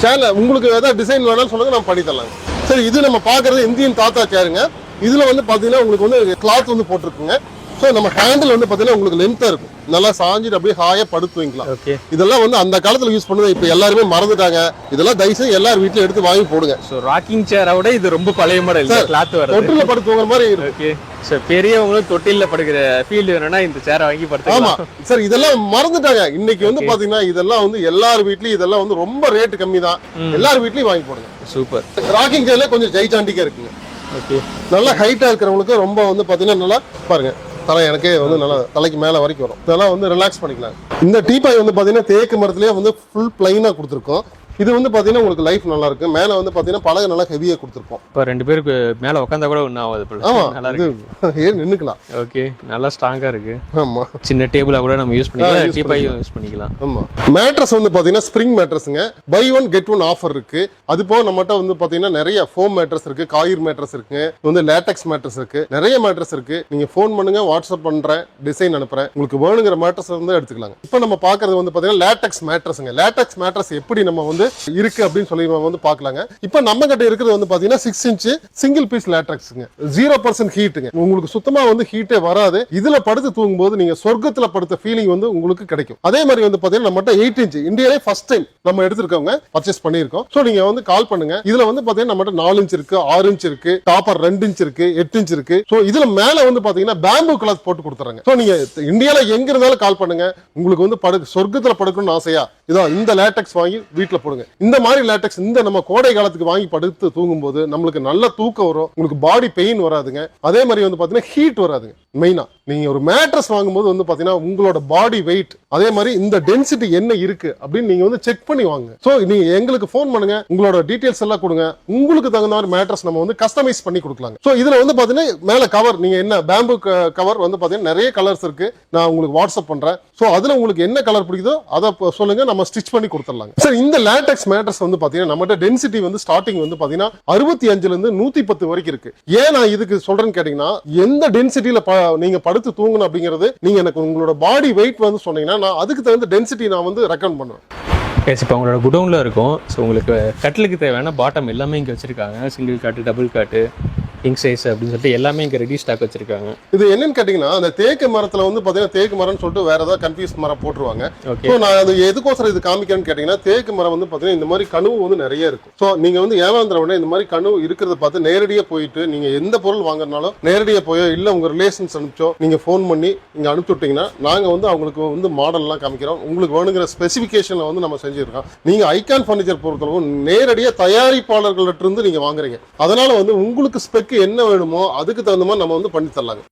சேர்ல உங்களுக்கு ஏதாவது டிசைன் வேணாலும் சொல்லுங்க நம்ம பண்ணி தரலாங்க. சரி இது நம்ம பாக்குறது இந்தியன் தாத்தா சேருங்க இதுல வந்து பாத்தீங்கன்னா உங்களுக்கு வந்து கிளாத் வந்து போட்டிருக்குங்க. ஸோ நம்ம ஹேண்டில் வந்து பாத்தீங்கன்னா உங்களுக்கு லென்த்தா இருக்கும். நல்லா சாஞ்சிட்டு அப்படியே ஹாயா படுத்து வைக்கலாம் ஓகே இதெல்லாம் வந்து அந்த காலத்துல யூஸ் பண்ணது இப்போ எல்லாருமே மறந்துட்டாங்க. இதெல்லாம் தயவுசெய்து எல்லார் வீட்லயும் எடுத்து வாங்கி போடுங்க. ஸோ ராக்கிங் சேரை விட இது ரொம்ப பழைய மாடல் கிளாத் வருது தொட்டில படுத்து தூங்குற மாதிரி ஓகே ஸோ பெரியவங்களும் தொட்டிலில் படுக்கிற ஃபீல் வேணும்னா இந்த சேரை வாங்கி ஆமா. படுத்துக்கலாம் சார் இதெல்லாம் மறந்துட்டாங்க. இன்னைக்கு வந்து பாத்தீங்கன்னா இதெல்லாம் வந்து எல்லார் வீட்லயும் இதெல்லாம் வந்து ரொம்ப ரேட் கம்மி தான். எல்லார் வீட்லயும் வாங்கி போடுங்க. சூப்பர் ராக்கிங் சேர்ல கொஞ்சம் ஜெய்சாண்டிக்கா இருக்குங்க. ஓகே நல்லா ஹைட்டா இருக்கிறவங்களுக்கு ரொம்ப வந்து பாத்தீங்கன்னா நல்லா பாருங்க. தலை எனக்கே வந்து நல்லா தலைக்கு மேலே வரைக்கும் வரும். இதெல்லாம் வந்து ரிலாக்ஸ் பண்ணிக்கலாம். இந்த டீபாய் வந்து பாத்தீங்கன்னா தேக்கு மரத்துலேயே வந்து ஃபுல் பிளைனாக கொடுத்துருக்கோம். இது வந்து பாத்தீங்கன்னா உங்களுக்கு லைஃப் நல்லா இருக்கு. மேல வந்து பாத்தீங்கன்னா பலகை நல்லா ஹெவியா கொடுத்துருக்கோம். இப்போ ரெண்டு பேருக்கு மேலே உட்காந்தா கூட ஒன்றும் ஆகாது போல. ஆமா நல்லா இருக்கு. ஏன் நின்னுக்கலாம். ஓகே நல்லா ஸ்ட்ராங்காக இருக்கு. ஆமா. சின்ன டேபிளா கூட நம்ம யூஸ் பண்ணிக்கலாம். டீப்பாயும் யூஸ் பண்ணிக்கலாம். ஆமா. மேட்ரஸ் வந்து பாத்தீங்கன்னா spring மேட்ரஸ்ங்க buy one get one offer இருக்கு. அது போக நம்மகிட்ட வந்து பாத்தீங்கன்னா நிறைய ஃபோம் மேட்ரஸ் இருக்கு காயிர் மேட்ரஸ் இருக்கு. வந்து லேட்டக்ஸ் மேட்ரஸ் இருக்கு. நிறைய மேட்ரஸ் இருக்கு. நீங்க ஃபோன் பண்ணுங்க வாட்ஸ்அப் பண்றேன் டிசைன் அனுப்புறேன். உங்களுக்கு வேணுங்கிற மேட்ரஸ் வந்து எடுத்துக்கலாங்க. இப்போ நம்ம பாக்குறது வந்து பாத்தீங்கன்னா லேட்டக்ஸ் மேட்ரஸ்ங்க லேட்டக்ஸ் மேட்ரஸ் எப்படி நம்ம வந்து இருக்கு அப்படின்னு சொல்லி நம்ம வந்து பார்க்கலாங்க. இப்போ நம்ம கிட்ட இருக்கிறது வந்து பாத்தீங்கன்னா சிக்ஸ் இன்ச் சிங்கிள் பீஸ் லேட்டக்ஸ்ங்க ஜீரோ பர்சன்ட் ஹீட்டுங்க உங்களுக்கு சுத்தமா வந்து ஹீட்டே வராது. இதுல படுத்து தூங்கும்போது நீங்க சொர்க்கத்துல படுத்த ஃபீலிங் வந்து உங்களுக்கு கிடைக்கும். அதே மாதிரி வந்து பாத்தீங்கன்னா நம்மகிட்ட எயிட் இன்ச் இந்தியாலே ஃபர்ஸ்ட் டைம் நம்ம எடுத்திருக்கவங்க பர்ச்சேஸ் பண்ணியிருக்கோம். ஸோ நீங்க வந்து கால் பண்ணுங்க. இதுல வந்து பாத்தீங்கன்னா நம்மகிட்ட நாலு இன்ச் இருக்கு ஆறு இன்ச் இருக்கு டாப்பர் ரெண்டு இன்ச் இருக்கு எட்டு இன்ச் இருக்கு. ஸோ இதுல மேல வந்து பாத்தீங்கன்னா பேம்பு கிளாத் போட்டு கொடுத்துறாங்க. ஸோ நீங்க இந்தியால எங்க இருந்தாலும் கால் பண்ணுங்க. உங்களுக்கு வந்து படு சொர்க்கத்துல படுக்கணும்னு ஆசையா? இதான் இந்த லேட்டக்ஸ் வாங்கி வீட்டில் போடுங்க. இந்த மாதிரி லேட்டக்ஸ் இந்த நம்ம கோடை காலத்துக்கு வாங்கி படுத்து தூங்கும்போது நம்மளுக்கு நல்ல தூக்கம் வரும். உங்களுக்கு பாடி பெயின் வராதுங்க. அதே மாதிரி வந்து பாத்தீங்கன்னா ஹீட் வராதுங்க. மெயினாக நீங்கள் ஒரு மேட்ரஸ் வாங்கும்போது வந்து பார்த்தீங்கன்னா உங்களோட பாடி வெயிட் அதே மாதிரி இந்த டென்சிட்டி என்ன இருக்கு அப்படின்னு நீங்கள் வந்து செக் பண்ணி வாங்க ஸோ நீங்கள் எங்களுக்கு ஃபோன் பண்ணுங்க உங்களோட டீட்டெயில்ஸ் எல்லாம் கொடுங்க. உங்களுக்கு தகுந்த மாதிரி மேட்ரஸ் நம்ம வந்து கஸ்டமைஸ் பண்ணி கொடுக்கலாங்க. ஸோ இதில் வந்து பார்த்தீங்கன்னா மேலே கவர் நீங்கள் என்ன பேம்பு கவர் வந்து பார்த்தீங்கன்னா நிறைய கலர்ஸ் இருக்கு. நான் உங்களுக்கு வாட்ஸ்அப் பண்ணுறேன் ஸோ அதில் உங்களுக்கு என்ன கலர் பிடிக்குதோ அதை சொல்லுங்க நம்ம ஸ்டிச் பண்ணி கொடுத்துடலாங்க. சார் இந்த லேட்டெக்ஸ் மேட்ரஸ் வந்து பார்த்தீங்கன்னா நம்மகிட்ட டென்சிட்டி வந்து ஸ்டார்டிங் வந்து பார்த்தீங்கன்னா அறுபத்தி அஞ்சுலேருந்து நூற்றி பத்து வரைக்கும் இருக்கு. ஏன் நான் இதுக்கு சொல்கிறேன்னு கேட்டிங்கன்னா எந்த டென்சிட்டியில் நீங்க படுத்து தூங்கணும் அப்படிங்கிறது நீங்க எனக்கு உங்களோட பாடி வெயிட் வந்து சொன்னீங்கன்னா நான் அதுக்கு தகுந்த டென்சிட்டி நான் வந்து ரெக்கமெண்ட் பண்ணுவேன். கேஸ் இப்போ உங்களோட குடோனில் இருக்கும். ஸோ உங்களுக்கு கட்டிலுக்கு தேவையான பாட்டம் எல்லாமே இங்கே வச்சுருக்காங்க. சிங்கிள் காட்டு டபுள் காட்டு கிங் சைஸ் அப்படின்னு சொல்லிட்டு எல்லாமே இங்கே ரெடி ஸ்டாக் வச்சுருக்காங்க. இது என்னன்னு கேட்டீங்கன்னா அந்த தேக்கு மரத்துல வந்து பாத்தீங்கன்னா தேக்கு மரம்னு சொல்லிட்டு வேற ஏதாவது கன்ஃபியூஸ் மரம் போட்டுருவாங்க. ஸோ நான் அது எதுக்கோசரம் இது காமிக்கிறேன்னு கேட்டீங்கன்னா தேக்கு மரம் வந்து பாத்தீங்கன்னா இந்த மாதிரி கனவு வந்து நிறைய இருக்கும். ஸோ நீங்க வந்து ஏமாந்துற உடனே இந்த மாதிரி கனவு இருக்கிறத பார்த்து நேரடியா போயிட்டு நீங்க எந்த பொருள் வாங்குறதுனாலும் நேரடியா போயோ இல்ல உங்க ரிலேஷன்ஸ் அனுப்பிச்சோ நீங்க ஃபோன் பண்ணி நீங்க அனுப்பிச்சு விட்டீங்கன்னா நாங்க வந்து அவங்களுக்கு வந்து மாடல் எல்லாம் காமிக்கிறோம். உங்களுக்கு வேணுங்கிற ஸ்பெசிஃபிகேஷன்ல வந்து நம்ம செஞ்சிருக்கோம். நீங்க ஐகான் ஃபர்னிச்சர் பொறுத்தளவு நேரடியா தயாரிப்பாளர்கள்ட்ட இருந்து நீங்க வாங்குறீங்க. அதனால வந்து உங்களுக்கு ஸ்பெக் என்ன வேணுமோ அதுக்கு தகுந்த மாதிரி நம்ம வந்து பண்ணி தரலாங்க.